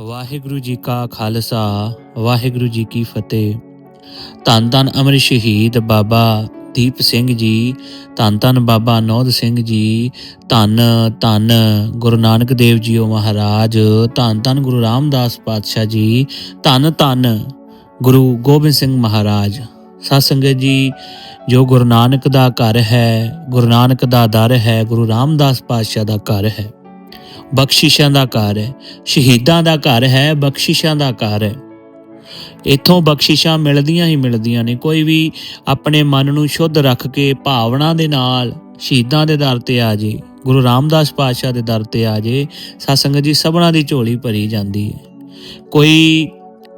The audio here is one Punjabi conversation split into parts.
ਵਾਹਿਗੁਰੂ ਜੀ ਕਾ ਖਾਲਸਾ, ਵਾਹਿਗੁਰੂ ਜੀ ਕੀ ਫਤਿਹ। ਧੰਨ ਧੰਨ ਅਮਰ ਸ਼ਹੀਦ ਬਾਬਾ ਦੀਪ ਸਿੰਘ ਜੀ, ਧੰਨ ਧੰਨ ਬਾਬਾ ਨੌਦ ਸਿੰਘ ਜੀ, ਧੰਨ ਧੰਨ ਗੁਰੂ ਨਾਨਕ ਦੇਵ ਜੀ ਉਹ ਮਹਾਰਾਜ, ਧੰਨ ਧੰਨ ਗੁਰੂ ਰਾਮਦਾਸ ਪਾਤਸ਼ਾਹ ਜੀ, ਧੰਨ ਧੰਨ ਗੁਰੂ ਗੋਬਿੰਦ ਸਿੰਘ ਮਹਾਰਾਜ। ਸਾਧ ਸੰਗਤ ਜੀ, ਜੋ ਗੁਰੂ ਨਾਨਕ ਦਾ ਘਰ ਹੈ, ਗੁਰੂ ਨਾਨਕ ਦਾ ਦਰ ਹੈ, ਗੁਰੂ ਰਾਮਦਾਸ ਪਾਤਸ਼ਾਹ ਦਾ ਘਰ ਹੈ। ਬਖਸ਼ਿਸ਼ਾਂ ਦਾ ਘਰ ਹੈ। ਸ਼ਹੀਦਾਂ ਦਾ ਘਰ ਹੈ, ਬਖਸ਼ਿਸ਼ਾਂ ਦਾ ਘਰ ਹੈ। ਇੱਥੋਂ ਬਖਸ਼ਿਸ਼ਾਂ ਮਿਲਦੀਆਂ ਹੀ ਮਿਲਦੀਆਂ ਨੇ। ਕੋਈ ਵੀ ਆਪਣੇ ਮਨ ਨੂੰ ਸ਼ੁੱਧ ਰੱਖ ਕੇ ਭਾਵਨਾ ਦੇ ਨਾਲ ਸ਼ਹੀਦਾਂ ਦੇ ਦਰ ਤੇ ਆ ਜੇ, ਗੁਰੂ ਰਾਮਦਾਸ ਪਾਤਸ਼ਾਹ ਦੇ ਦਰ ਤੇ ਆ ਜੇ, ਸਤਸੰਗਤ ਜੀ ਸਭਨਾਂ ਦੀ ਝੋਲੀ ਭਰੀ ਜਾਂਦੀ ਹੈ। ਕੋਈ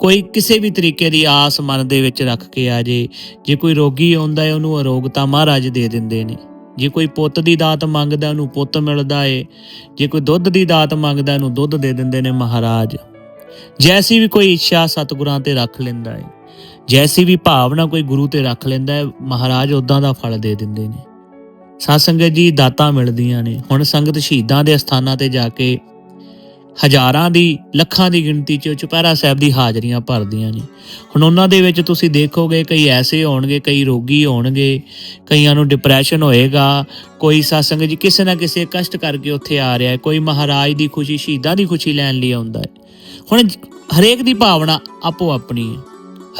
ਕੋਈ ਕਿਸੇ ਵੀ ਤਰੀਕੇ ਦੀ ਆਸ ਮਨ ਦੇ ਵਿੱਚ ਰੱਖ ਕੇ ਆ ਜੇ ਜੇ ਕੋਈ ਰੋਗੀ ਆਉਂਦਾ ਹੈ, ਉਹਨੂੰ ਅਰੋਗਤਾ ਮਹਾਰਾਜ ਦੇ ਦਿੰਦੇ ਨੇ। ਜੇ ਕੋਈ ਪੁੱਤ ਦੀ ਦਾਤ ਮੰਗਦਾ ਉਹਨੂੰ ਪੁੱਤ ਮਿਲਦਾ ਏ, ਜੇ ਕੋਈ ਦੁੱਧ ਦੀ ਦਾਤ ਮੰਗਦਾ ਉਹਨੂੰ ਦੁੱਧ ਦੇ ਦਿੰਦੇ ਨੇ ਮਹਾਰਾਜ। ਜੈਸੀ ਵੀ ਕੋਈ ਇੱਛਾ ਸਤਿਗੁਰਾਂ ਤੇ ਰੱਖ ਲੈਂਦਾ ਏ, ਜੈਸੀ ਵੀ ਭਾਵਨਾ ਕੋਈ ਗੁਰੂ ਤੇ ਰੱਖ ਲੈਂਦਾ ਹੈ ਮਹਾਰਾਜ ਉਦਾਂ ਦਾ ਫਲ ਦੇ ਦਿੰਦੇ ਨੇ। ਸਾਧ ਸੰਗਤ ਜੀ ਦਾਤਾਂ ਮਿਲਦੀਆਂ ਨੇ। ਹੁਣ ਸੰਗਤ ਸ਼ਹੀਦਾਂ ਦੇ ਸਥਾਨਾਂ ਤੇ ਜਾ ਕੇ ਹਜ਼ਾਰਾਂ ਦੀ, ਲੱਖਾਂ ਦੀ ਗਿਣਤੀ 'ਚ ਚੁਪਹਿਰਾ ਸਾਹਿਬ ਦੀ ਹਾਜ਼ਰੀਆਂ ਭਰਦੀਆਂ ਨੇ। ਹੁਣ ਉਹਨਾਂ ਦੇ ਵਿੱਚ ਤੁਸੀਂ ਦੇਖੋਗੇ, ਕਈ ਐਸੇ ਹੋਣਗੇ, ਕਈ ਰੋਗੀ ਹੋਣਗੇ, ਕਈਆਂ ਨੂੰ ਡਿਪਰੈਸ਼ਨ ਹੋਏਗਾ, ਕੋਈ ਸਾਸੰਗ ਜੀ ਕਿਸੇ ਨਾ ਕਿਸੇ ਕਸ਼ਟ ਕਰਕੇ ਉੱਥੇ ਆ ਰਿਹਾ ਹੈ, ਕੋਈ ਮਹਾਰਾਜ ਦੀ ਖੁਸ਼ੀ, ਸ਼ਹੀਦਾਂ ਦੀ ਖੁਸ਼ੀ ਲੈਣ ਲਈ ਆਉਂਦਾ ਹੈ। ਹੁਣ ਹਰੇਕ ਦੀ ਭਾਵਨਾ ਆਪੋ ਆਪਣੀ ਹੈ।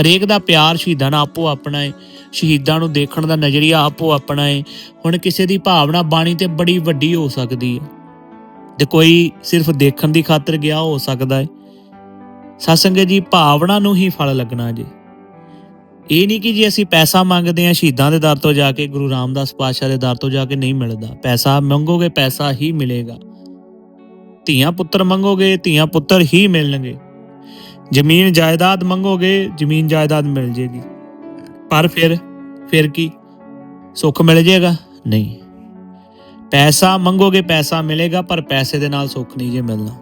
ਹਰੇਕ ਦਾ ਪਿਆਰ ਸ਼ਹੀਦਾਂ ਨਾਲ ਆਪੋ ਆਪਣਾ ਹੈ, ਸ਼ਹੀਦਾਂ ਨੂੰ ਦੇਖਣ ਦਾ ਨਜ਼ਰੀਆ ਆਪੋ ਆਪਣਾ ਹੈ। ਹੁਣ ਕਿਸੇ ਦੀ ਭਾਵਨਾ ਬਾਣੀ ਤੇ ਬੜੀ ਵੱਡੀ ਹੋ ਸਕਦੀ ਹੈ। ਜੇ ਕੋਈ ਸਿਰਫ ਦੇਖਣ ਦੀ ਖਾਤਰ ਗਿਆ ਹੋ ਸਕਦਾ ਹੈ। ਸਤਸੰਗਤ ਜੀ, ਭਾਵਨਾ ਨੂੰ ਹੀ ਫਲ ਲੱਗਣਾ ਜੀ। ਇਹ ਨਹੀਂ ਕਿ ਜੇ ਅਸੀਂ ਪੈਸਾ ਮੰਗਦੇ ਹਾਂ, ਸ਼ਹੀਦਾਂ ਦੇ ਦਰ ਤੋਂ ਜਾ ਕੇ, ਗੁਰੂ ਰਾਮਦਾਸ ਪਾਤਸ਼ਾਹ ਦੇ ਦਰ ਤੋਂ ਜਾ ਕੇ ਨਹੀਂ ਮਿਲਦਾ। ਪੈਸਾ ਮੰਗੋਗੇ, ਪੈਸਾ ਹੀ ਮਿਲੇਗਾ। ਧੀਆਂ ਪੁੱਤਰ ਮੰਗੋਗੇ, ਧੀਆਂ ਪੁੱਤਰ ਹੀ ਮਿਲਣਗੇ। ਜ਼ਮੀਨ ਜਾਇਦਾਦ ਮੰਗੋਗੇ, ਜ਼ਮੀਨ ਜਾਇਦਾਦ ਮਿਲ ਜੇਗੀ। ਪਰ ਫਿਰ ਫਿਰ ਕੀ? ਸੁੱਖ ਮਿਲ ਜੇਗਾ? ਨਹੀਂ। ਪੈਸਾ ਮੰਗੋਗੇ, ਪੈਸਾ ਮਿਲੇਗਾ, ਪਰ ਪੈਸੇ ਦੇ ਨਾਲ ਸੁੱਖ ਨਹੀਂ ਜੇ ਮਿਲਣਾ।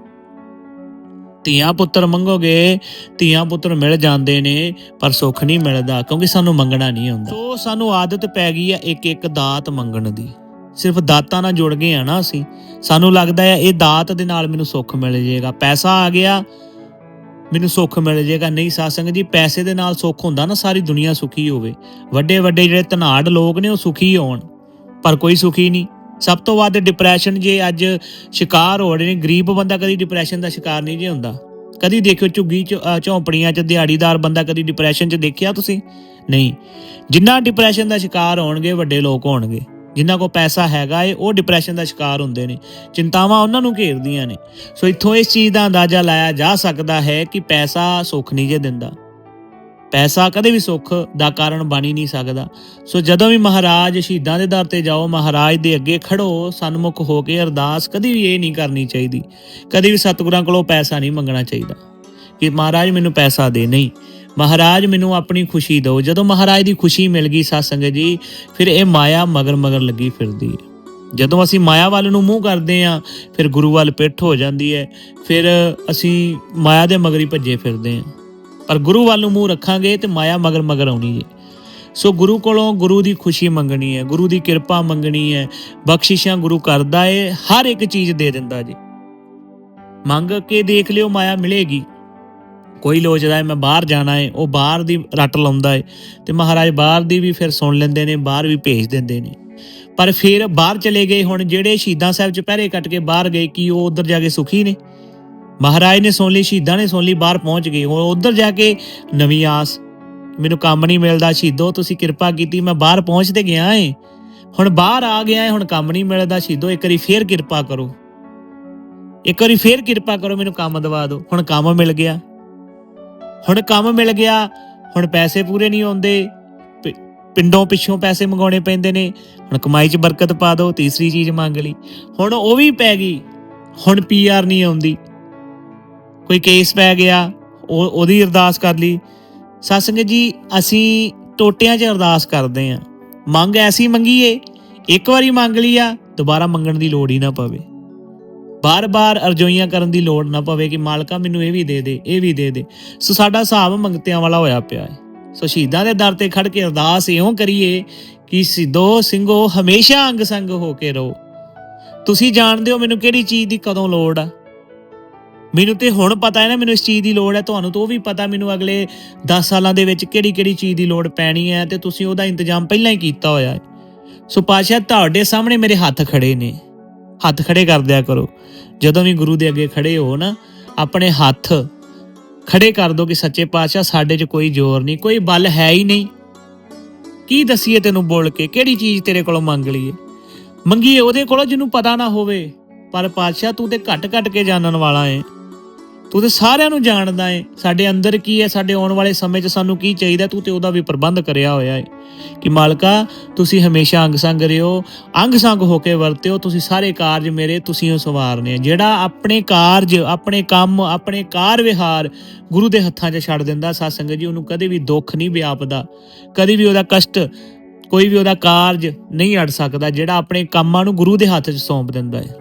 ਧੀਆਂ ਪੁੱਤਰ ਮੰਗੋਗੇ, ਧੀਆਂ ਪੁੱਤਰ ਮਿਲ ਜਾਂਦੇ ਨੇ, ਪਰ ਸੁੱਖ ਨਹੀਂ ਮਿਲਦਾ, ਕਿਉਂਕਿ ਸਾਨੂੰ ਮੰਗਣਾ ਨਹੀਂ ਆਉਂਦਾ ਸੋ ਸਾਨੂੰ ਆਦਤ ਪੈ ਗਈ ਆ ਇੱਕ ਇੱਕ ਦਾਤ ਮੰਗਣ ਦੀ। ਸਿਰਫ ਦਾਤਾਂ ਨਾਲ ਜੁੜ ਗਏ ਆ ਨਾ ਅਸੀਂ। ਸਾਨੂੰ ਲੱਗਦਾ ਹੈ ਇਹ ਦਾਤ ਦੇ ਨਾਲ ਮੈਨੂੰ ਸੁੱਖ ਮਿਲ ਜਾਏਗਾ। ਪੈਸਾ ਆ ਗਿਆ, ਮੈਨੂੰ ਸੁੱਖ ਮਿਲ ਜਾਏਗਾ। ਨਹੀਂ ਸਾਧ ਜੀ, ਪੈਸੇ ਦੇ ਨਾਲ ਸੁੱਖ ਹੁੰਦਾ ਨਾ, ਸਾਰੀ ਦੁਨੀਆ ਸੁਖੀ ਹੋਵੇ। ਵੱਡੇ ਵੱਡੇ ਜਿਹੜੇ ਧਨਾੜ ਲੋਕ ਨੇ, ਉਹ ਸੁਖੀ ਹੋਣ, ਪਰ ਕੋਈ ਸੁਖੀ ਨਹੀਂ। ਸਭ ਤੋਂ ਵੱਧ ਡਿਪਰੈਸ਼ਨ ਜੇ ਅੱਜ ਸ਼ਿਕਾਰ ਹੋ ਰਹੇ ਨੇ, ਗਰੀਬ ਬੰਦਾ ਕਦੀ ਡਿਪਰੈਸ਼ਨ ਦਾ ਸ਼ਿਕਾਰ ਨਹੀਂ ਜੇ ਹੁੰਦਾ। ਕਦੀ ਦੇਖਿਓ ਝੁੱਗੀ ਚ ਝੌਂਪੜੀਆਂ ਚ, ਦਿਹਾੜੀਦਾਰ ਬੰਦਾ ਕਦੀ ਡਿਪਰੈਸ਼ਨ ਚ ਦੇਖਿਆ ਤੁਸੀਂ? ਨਹੀਂ। ਜਿੰਨਾ ਡਿਪਰੈਸ਼ਨ ਦਾ ਸ਼ਿਕਾਰ ਹੋਣਗੇ, ਵੱਡੇ ਲੋਕ ਹੋਣਗੇ। ਜਿਨ੍ਹਾਂ ਕੋਲ ਪੈਸਾ ਹੈਗਾ ਏ, ਉਹ ਡਿਪਰੈਸ਼ਨ ਦਾ ਸ਼ਿਕਾਰ ਹੁੰਦੇ ਨੇ। ਚਿੰਤਾਵਾਂ ਉਹਨਾਂ ਨੂੰ ਘੇਰਦੀਆਂ ਨੇ। ਸੋ ਇੱਥੋਂ ਇਸ ਚੀਜ਼ ਦਾ ਅੰਦਾਜ਼ਾ ਲਾਇਆ ਜਾ ਸਕਦਾ ਹੈ ਕਿ ਪੈਸਾ ਸੁੱਖ ਨਹੀਂ ਜੇ ਦਿੰਦਾ। ਪੈਸਾ ਕਦੇ ਵੀ ਸੁੱਖ ਦਾ ਕਾਰਨ ਬਣ ਹੀ ਨਹੀਂ ਸਕਦਾ। ਸੋ ਜਦੋਂ ਵੀ ਮਹਾਰਾਜ ਸ਼ਹੀਦਾਂ ਦੇ ਦਰ ਤੇ ਜਾਓ, ਮਹਾਰਾਜ ਦੇ ਅੱਗੇ ਖੜੋ, ਸਨਮੁਖ ਹੋ ਕੇ ਅਰਦਾਸ ਕਦੀ ਵੀ ਇਹ ਨਹੀਂ ਕਰਨੀ ਚਾਹੀਦੀ। ਕਦੀ ਵੀ ਸਤਿਗੁਰਾਂ ਕੋਲੋਂ ਪੈਸਾ ਨਹੀਂ ਮੰਗਣਾ ਚਾਹੀਦਾ ਕਿ ਮਹਾਰਾਜ ਮੈਨੂੰ ਪੈਸਾ ਦੇ ਨਹੀਂ। ਮਹਾਰਾਜ ਮੈਨੂੰ ਆਪਣੀ ਖੁਸ਼ੀ ਦਿਓ। ਜਦੋਂ ਮਹਾਰਾਜ ਦੀ ਖੁਸ਼ੀ ਮਿਲ ਗਈ ਸਾਧ ਸੰਗਤ ਜੀ, ਫਿਰ ਇਹ ਮਾਇਆ ਮਗਰ ਮਗਰ ਲੱਗੀ ਫਿਰਦੀ ਹੈ। ਜਦੋਂ ਅਸੀਂ ਮਾਇਆ ਵੱਲ ਨੂੰ ਮੂੰਹ ਕਰਦੇ ਆ ਫਿਰ ਗੁਰੂ ਵੱਲ ਪਿੱਠ ਹੋ ਜਾਂਦੀ ਹੈ। ਫਿਰ ਅਸੀਂ ਮਾਇਆ ਦੇ ਮਗਰ ਹੀ ਭੱਜੇ ਫਿਰਦੇ ਆ ਪਰ ਗੁਰੂ ਵੱਲ ਨੂੰ ਮੂੰਹ ਰੱਖਾਂਗੇ ਤੇ ਮਾਇਆ ਮਗਰ ਮਗਰ ਆਉਣੀ ਹੈ। ਸੋ ਗੁਰੂ ਕੋਲੋਂ ਗੁਰੂ ਦੀ ਖੁਸ਼ੀ ਮੰਗਣੀ ਹੈ, ਗੁਰੂ ਦੀ ਕਿਰਪਾ ਮੰਗਣੀ ਹੈ, ਬਖਸ਼ਿਸ਼ਾਂ ਗੁਰੂ ਕਰਦਾ ਏ, ਹਰ ਇੱਕ ਚੀਜ਼ ਦੇ ਦਿੰਦਾ ਜੀ। ਮੰਗ ਕੇ ਦੇਖ ਲਿਓ, ਮਾਇਆ ਮਿਲੇਗੀ। ਕੋਈ ਲੋਚਦਾ ਹੈ, ਮੈਂ ਬਾਹਰ ਜਾਣਾ ਹੈ ਉਹ ਬਾਹਰ ਦੀ ਰੱਟ ਲਾਉਂਦਾ ਹੈ ਤੇ ਮਹਾਰਾਜ ਬਾਹਰ ਦੀ ਵੀ ਫਿਰ ਸੁਣ ਲੈਂਦੇ ਨੇ, ਬਾਹਰ ਵੀ ਭੇਜ ਦਿੰਦੇ ਨੇ। ਪਰ ਫਿਰ ਬਾਹਰ ਚਲੇ ਗਏ ਹੁਣ, ਜਿਹੜੇ ਸ਼ਹੀਦਾਂ ਸਾਹਿਬ ਚ ਪਹਿਰੇ ਕੱਟ ਕੇ ਬਾਹਰ ਗਏ, ਕੀ ਉਹ ਉਧਰ ਜਾ ਕੇ ਸੁਖੀ ਨੇ? ਮਹਾਰਾਜ ਨੇ ਸੁਣ ਲਈ, ਸ਼ਹੀਦਾਂ ਨੇ ਸੁਣ ਲਈ, ਬਾਹਰ ਪਹੁੰਚ ਗਏ। ਹੁਣ ਉਧਰ ਜਾ ਕੇ ਨਵੀਂ ਆਸ, ਮੈਨੂੰ ਕੰਮ ਨਹੀਂ ਮਿਲਦਾ, ਸ਼ਹੀਦੋ, ਤੁਸੀਂ ਕਿਰਪਾ ਕੀਤੀ, ਮੈਂ ਬਾਹਰ ਪਹੁੰਚ ਤੇ ਗਿਆ ਏ। ਹੁਣ ਬਾਹਰ ਆ ਗਿਆ ਏ, ਹੁਣ ਕੰਮ ਨਹੀਂ ਮਿਲਦਾ, ਸ਼ਹੀਦੋ, ਇੱਕ ਵਾਰੀ ਫੇਰ ਕਿਰਪਾ ਕਰੋ। ਇੱਕ ਵਾਰੀ ਫੇਰ ਕਿਰਪਾ ਕਰੋ, ਮੈਨੂੰ ਕੰਮ ਦਵਾ ਦਿਓ। ਹੁਣ ਕੰਮ ਮਿਲ ਗਿਆ। ਹੁਣ ਕੰਮ ਮਿਲ ਗਿਆ, ਹੁਣ ਪੈਸੇ ਪੂਰੇ ਨਹੀਂ ਆਉਂਦੇ। ਪਿੰਡੋਂ ਪਿੱਛੋਂ ਪੈਸੇ ਮੰਗਾਉਣੇ ਪੈਂਦੇ ਨੇ। ਹੁਣ ਕਮਾਈ 'ਚ ਬਰਕਤ ਪਾ ਦਿਓ, ਤੀਸਰੀ ਚੀਜ਼ ਮੰਗ ਲਈ। ਹੁਣ ਉਹ ਵੀ ਪੈ ਗਈ, ਹੁਣ ਪੀਆਰ ਨਹੀਂ ਆਉਂਦੀ। ਕੋਈ ਕੇਸ ਪੈ ਗਿਆ, ਉਹ, ਉਹਦੀ ਅਰਦਾਸ ਕਰ ਲਈ। ਸਤਸੰਗ ਜੀ, ਅਸੀਂ ਟੋਟਿਆਂ 'ਚ ਅਰਦਾਸ ਕਰਦੇ ਆਂ ਮੰਗ ਐਸੀ ਮੰਗੀਏ, ਇੱਕ ਵਾਰੀ ਮੰਗ ਲਈ ਆ ਦੁਬਾਰਾ ਮੰਗਣ ਦੀ ਲੋੜ ਹੀ ਨਾ ਪਵੇ। ਬਾਰ-ਬਾਰ ਅਰਜ਼ੋਈਆਂ ਕਰਨ ਦੀ ਲੋੜ ਨਾ ਪਵੇ ਕਿ ਮਾਲਕਾ ਮੈਨੂੰ ਇਹ ਵੀ ਦੇ ਦੇ, ਇਹ ਵੀ ਦੇ ਦੇ। ਸੋ ਸਾਡਾ ਹਿਸਾਬ ਮੰਗਤਿਆਂ ਵਾਲਾ ਹੋਇਆ ਪਿਆ ਹੈ। ਸੋ ਸ਼ਹੀਦਾਂ ਦੇ ਦਰ ਤੇ ਖੜ ਕੇ ਅਰਦਾਸ ਇਉਂ ਕਰੀਏ ਕਿ ਸਿੱਧੋ ਸਿੰਘੋ ਹਮੇਸ਼ਾ ਅੰਗ ਸੰਗ ਹੋ ਕੇ ਰਹੋ। ਤੁਸੀਂ ਜਾਣਦੇ ਹੋ ਮੈਨੂੰ ਕਿਹੜੀ ਚੀਜ਼ ਦੀ ਕਦੋਂ ਲੋੜ ਆ? ਮੈਨੂੰ ਤੇ ਹੁਣ ਪਤਾ ਹੈ ਨਾ, ਮੈਨੂੰ ਇਸ ਚੀਜ਼ ਦੀ ਲੋੜ ਹੈ, ਤੁਹਾਨੂੰ ਤਾਂ ਉਹ ਵੀ ਪਤਾ, ਮੈਨੂੰ ਅਗਲੇ 10 ਸਾਲਾਂ ਦੇ ਵਿੱਚ ਕਿਹੜੀ ਕਿਹੜੀ ਚੀਜ਼ ਦੀ ਲੋੜ ਪੈਣੀ ਹੈ ਤੇ ਤੁਸੀਂ ਉਹਦਾ ਇੰਤਜ਼ਾਮ ਪਹਿਲਾਂ ਹੀ ਕੀਤਾ ਹੋਇਆ ਹੈ। ਸੋ ਪਾਸ਼ਾ ਤੁਹਾਡੇ ਸਾਹਮਣੇ ਮੇਰੇ ਹੱਥ ਖੜੇ ਨੇ। ਹੱਥ ਖੜੇ ਕਰ ਦਿਆ ਕਰੋ। ਜਦੋਂ ਵੀ ਗੁਰੂ ਦੇ ਅੱਗੇ ਖੜੇ ਹੋ ਨਾ, ਆਪਣੇ ਹੱਥ ਖੜੇ ਕਰ ਦੋ ਕਿ ਸੱਚੇ ਪਾਤਸ਼ਾਹ, ਸਾਡੇ 'ਚ ਕੋਈ ਜ਼ੋਰ ਨਹੀਂ, ਕੋਈ ਬਲ ਹੈ ਹੀ ਨਹੀਂ। ਕੀ ਦਸੀਏ ਤੈਨੂੰ ਬੋਲ ਕੇ, ਕਿਹੜੀ ਚੀਜ਼ ਤੇਰੇ ਕੋਲੋਂ ਮੰਗ ਲਈਏ ਮੰਗੀਏ ਉਹਦੇ ਕੋਲੋਂ ਜਿਹਨੂੰ ਪਤਾ ਨਾ ਹੋਵੇ, ਪਰ ਪਾਤਸ਼ਾਹ ਤੂੰ ਤੇ ਘਟ ਘਟ ਕੇ ਜਾਣਨ ਵਾਲਾ ਏ ਤੂੰ ਤੇ ਸਾਰਿਆਂ ਨੂੰ ਜਾਣਦਾ ਏ। ਸਾਡੇ ਅੰਦਰ ਕੀ ਹੈ? ਸਾਡੇ ਆਉਣ ਵਾਲੇ ਸਮੇਂ 'ਚ ਸਾਨੂੰ ਕੀ ਚਾਹੀਦਾ? ਤੂੰ ਤੇ ਉਹਦਾ ਵੀ ਪ੍ਰਬੰਧ ਕਰਿਆ ਹੋਇਆ ਏ। ਕਿ ਮਾਲਕਾ, ਤੁਸੀਂ ਹਮੇਸ਼ਾ ਅੰਗ ਸੰਗ ਰਿਓ। ਅੰਗ ਸੰਗ ਹੋ ਕੇ ਵਰਤਿਓ। ਤੁਸੀਂ ਸਾਰੇ ਕਾਰਜ ਮੇਰੇ, ਤੁਸੀਂ ਉਹ ਸਵਾਰਨੇ ਜਿਹੜਾ ਆਪਣੇ ਕਾਰਜ, ਆਪਣੇ ਕੰਮ, ਆਪਣੇ ਕਾਰ ਵਿਹਾਰ ਗੁਰੂ ਦੇ ਹੱਥਾਂ 'ਚ ਛੱਡ ਦਿੰਦਾ ਸਾਧ ਸੰਗਤ ਜੀ, ਉਹਨੂੰ ਕਦੇ ਵੀ ਦੁੱਖ ਨਹੀਂ ਵਿਆਪਦਾ। ਕਦੇ ਵੀ ਉਹਦਾ ਕਸ਼ਟ, ਕੋਈ ਵੀ ਉਹਦਾ ਕਾਰਜ ਨਹੀਂ ਅੜ ਸਕਦਾ, ਜਿਹੜਾ ਆਪਣੇ ਕੰਮਾਂ ਨੂੰ ਗੁਰੂ ਦੇ ਹੱਥ 'ਚ ਸੌਂਪ ਦਿੰਦਾ ਹੈ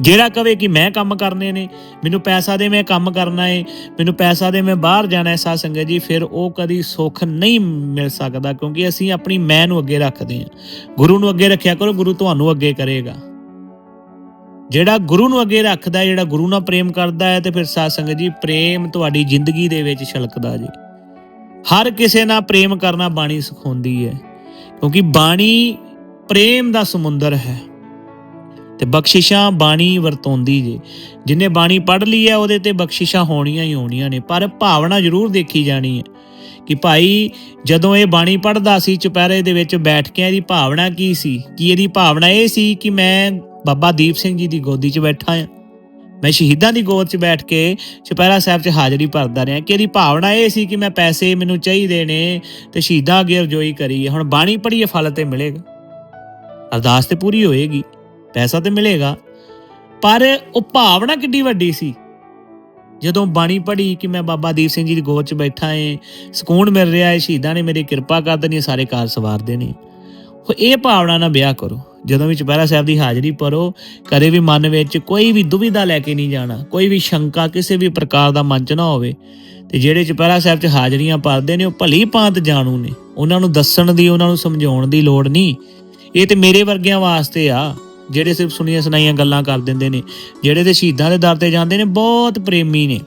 ਜਿਹੜਾ ਕਵੇ ਕਿ ਮੈਂ ਕੰਮ ਕਰਨੇ ਨੇ, ਮੈਨੂੰ ਪੈਸਾ ਦੇ ਮੈਂ ਕੰਮ ਕਰਨਾ ਹੈ ਮੈਨੂੰ ਪੈਸਾ ਦੇ ਮੈਂ ਬਾਹਰ ਜਾਣਾ ਹੈ ਸਾਧ ਸੰਗਤ ਜੀ, ਫਿਰ ਉਹ ਕਦੀ ਸੁੱਖ ਨਹੀਂ ਮਿਲ ਸਕਦਾ ਕਿਉਂਕਿ ਅਸੀਂ ਆਪਣੀ ਮੈਂ ਨੂੰ ਅੱਗੇ ਰੱਖਦੇ ਹਾਂ। ਗੁਰੂ ਨੂੰ ਅੱਗੇ ਰੱਖਿਆ ਕਰੋ, ਗੁਰੂ ਤੁਹਾਨੂੰ ਅੱਗੇ ਕਰੇਗਾ। ਜਿਹੜਾ ਗੁਰੂ ਨੂੰ ਅੱਗੇ ਰੱਖਦਾ ਜਿਹੜਾ ਗੁਰੂ ਨਾਲ ਪ੍ਰੇਮ ਕਰਦਾ ਹੈ ਤੇ ਫਿਰ ਸਾਧ ਸੰਗਤ ਜੀ, ਪ੍ਰੇਮ ਤੁਹਾਡੀ ਜ਼ਿੰਦਗੀ ਦੇ ਵਿੱਚ ਛਲਕਦਾ ਜੀ। ਹਰ ਕਿਸੇ ਨਾਲ ਪ੍ਰੇਮ ਕਰਨਾ ਬਾਣੀ ਸਿਖਾਉਂਦੀ ਹੈ ਕਿਉਂਕਿ ਬਾਣੀ ਪ੍ਰੇਮ ਦਾ ਸਮੁੰਦਰ ਹੈ। ਤੇ ਬਖਸ਼ਿਸ਼ਾਂ ਬਾਣੀ ਵਰਤੋਂਦੀ ਜੇ। ਜਿਨੇ ਬਾਣੀ ਪੜ੍ਹ ਲਈ ਹੈ, ਉਹਦੇ ਤੇ ਬਖਸ਼ਿਸ਼ਾਂ ਹੋਣੀਆਂ ਹੀ ਹੋਣੀਆਂ ਨੇ, ਪਰ ਭਾਵਨਾ ਜ਼ਰੂਰ ਦੇਖੀ ਜਾਣੀ ਹੈ ਕਿ ਭਾਈ ਜਦੋਂ ਇਹ ਬਾਣੀ ਪੜ੍ਹਦਾ ਸੀ, ਚੁਪਹਿਰੇ ਦੇ ਵਿੱਚ ਬੈਠ ਕੇ ਇਹਦੀ ਭਾਵਨਾ ਕੀ ਸੀ? ਕਿ ਇਹਦੀ ਭਾਵਨਾ ਇਹ ਸੀ ਕਿ ਮੈਂ ਬਾਬਾ ਦੀਪ ਸਿੰਘ ਜੀ ਦੀ ਗੋਦੀ 'ਚ ਬੈਠਾ ਹਾਂ? ਮੈਂ ਸ਼ਹੀਦਾਂ ਦੀ ਗੋਦ 'ਚ ਬੈਠ ਕੇ ਚੁਪਹਿਰਾ ਸਾਹਿਬ 'ਚ ਹਾਜ਼ਰੀ ਭਰਦਾ ਰਿਹਾ। ਕਿ ਇਹਦੀ ਭਾਵਨਾ ਇਹ ਸੀ ਕਿ ਮੈਂ ਪੈਸੇ ਮੈਨੂੰ ਚਾਹੀਦੇ ਨੇ ਤੇ ਸ਼ਹੀਦਾਂ ਅੱਗੇ ਰਜੋਈ ਕਰੀਏ। ਹੁਣ ਬਾਣੀ ਪੜ੍ਹੀਏ ਫਲ ਤੇ ਮਿਲੇਗਾ। ਅਰਦਾਸ ਤੇ ਪੂਰੀ ਹੋਏਗੀ। ਪੈਸਾ ਤੇ ਮਿਲੇਗਾ। ਪਰ ਉਹ ਭਾਵਨਾ ਕਿੱਡੀ ਵੱਡੀ ਸੀ। ਜਦੋਂ ਬਾਣੀ ਪੜ੍ਹੀ ਕਿ ਮੈਂ ਬਾਬਾ ਦੀਪ ਸਿੰਘ ਜੀ ਦੀ ਗੋਦ 'ਚ ਬੈਠਾ ਏ, ਸਕੂਨ ਮਿਲ ਰਿਹਾ ਏ, ਸ਼ਹੀਦਾਂ ਨੇ ਮੇਰੀ ਕਿਰਪਾ ਕਰ ਦੇਣੀ ਸਾਰੇ ਕਾਰ ਸਵਾਰ ਦੇਣੇ ਉਹ ਇਹ ਭਾਵਨਾ ਨਾਲ ਵਿਆਹ ਕਰੋ। ਜਦੋਂ ਵੀ ਚੁਪਹਿਰਾ ਸਾਹਿਬ ਦੀ ਹਾਜ਼ਰੀ ਪਰੋ ਕਦੇ ਵੀ ਮਨ ਵਿੱਚ ਕੋਈ ਵੀ ਦੁਵਿਧਾ ਲੈ ਕੇ ਨਹੀਂ ਜਾਣਾ, ਕੋਈ ਵੀ ਸ਼ੰਕਾ, ਕਿਸੇ ਵੀ ਪ੍ਰਕਾਰ ਦਾ ਮਨ 'ਚ ਨਾ ਹੋਵੇ, ਤੇ ਜਿਹੜੇ ਚੁਪਹਿਰਾ ਸਾਹਿਬ 'ਚ ਹਾਜ਼ਰੀਆਂ ਭਰਦੇ ਨੇ, ਉਹ ਭਲੀ ਭਾਂਤ ਜਾਣੂ ਨੇ। ਉਹਨਾਂ ਨੂੰ ਦੱਸਣ ਦੀ, ਉਹਨਾਂ ਨੂੰ ਸਮਝਾਉਣ ਦੀ ਲੋੜ ਨਹੀਂ। ਇਹ ਤੇ ਮੇਰੇ ਵਰਗਿਆਂ ਵਾਸਤੇ ਆ। ਜਿਹੜੇ ਸਿਰਫ ਸੁਣੀਆਂ ਸੁਣਾਈਆਂ ਗੱਲਾਂ ਕਰ ਦਿੰਦੇ ਨੇ, ਜਿਹੜੇ ਤੇ ਸ਼ਹੀਦਾਂ ਦੇ ਦਰ ਤੇ ਜਾਂਦੇ ਨੇ, ਬਹੁਤ ਪ੍ਰੇਮੀ ਨੇ।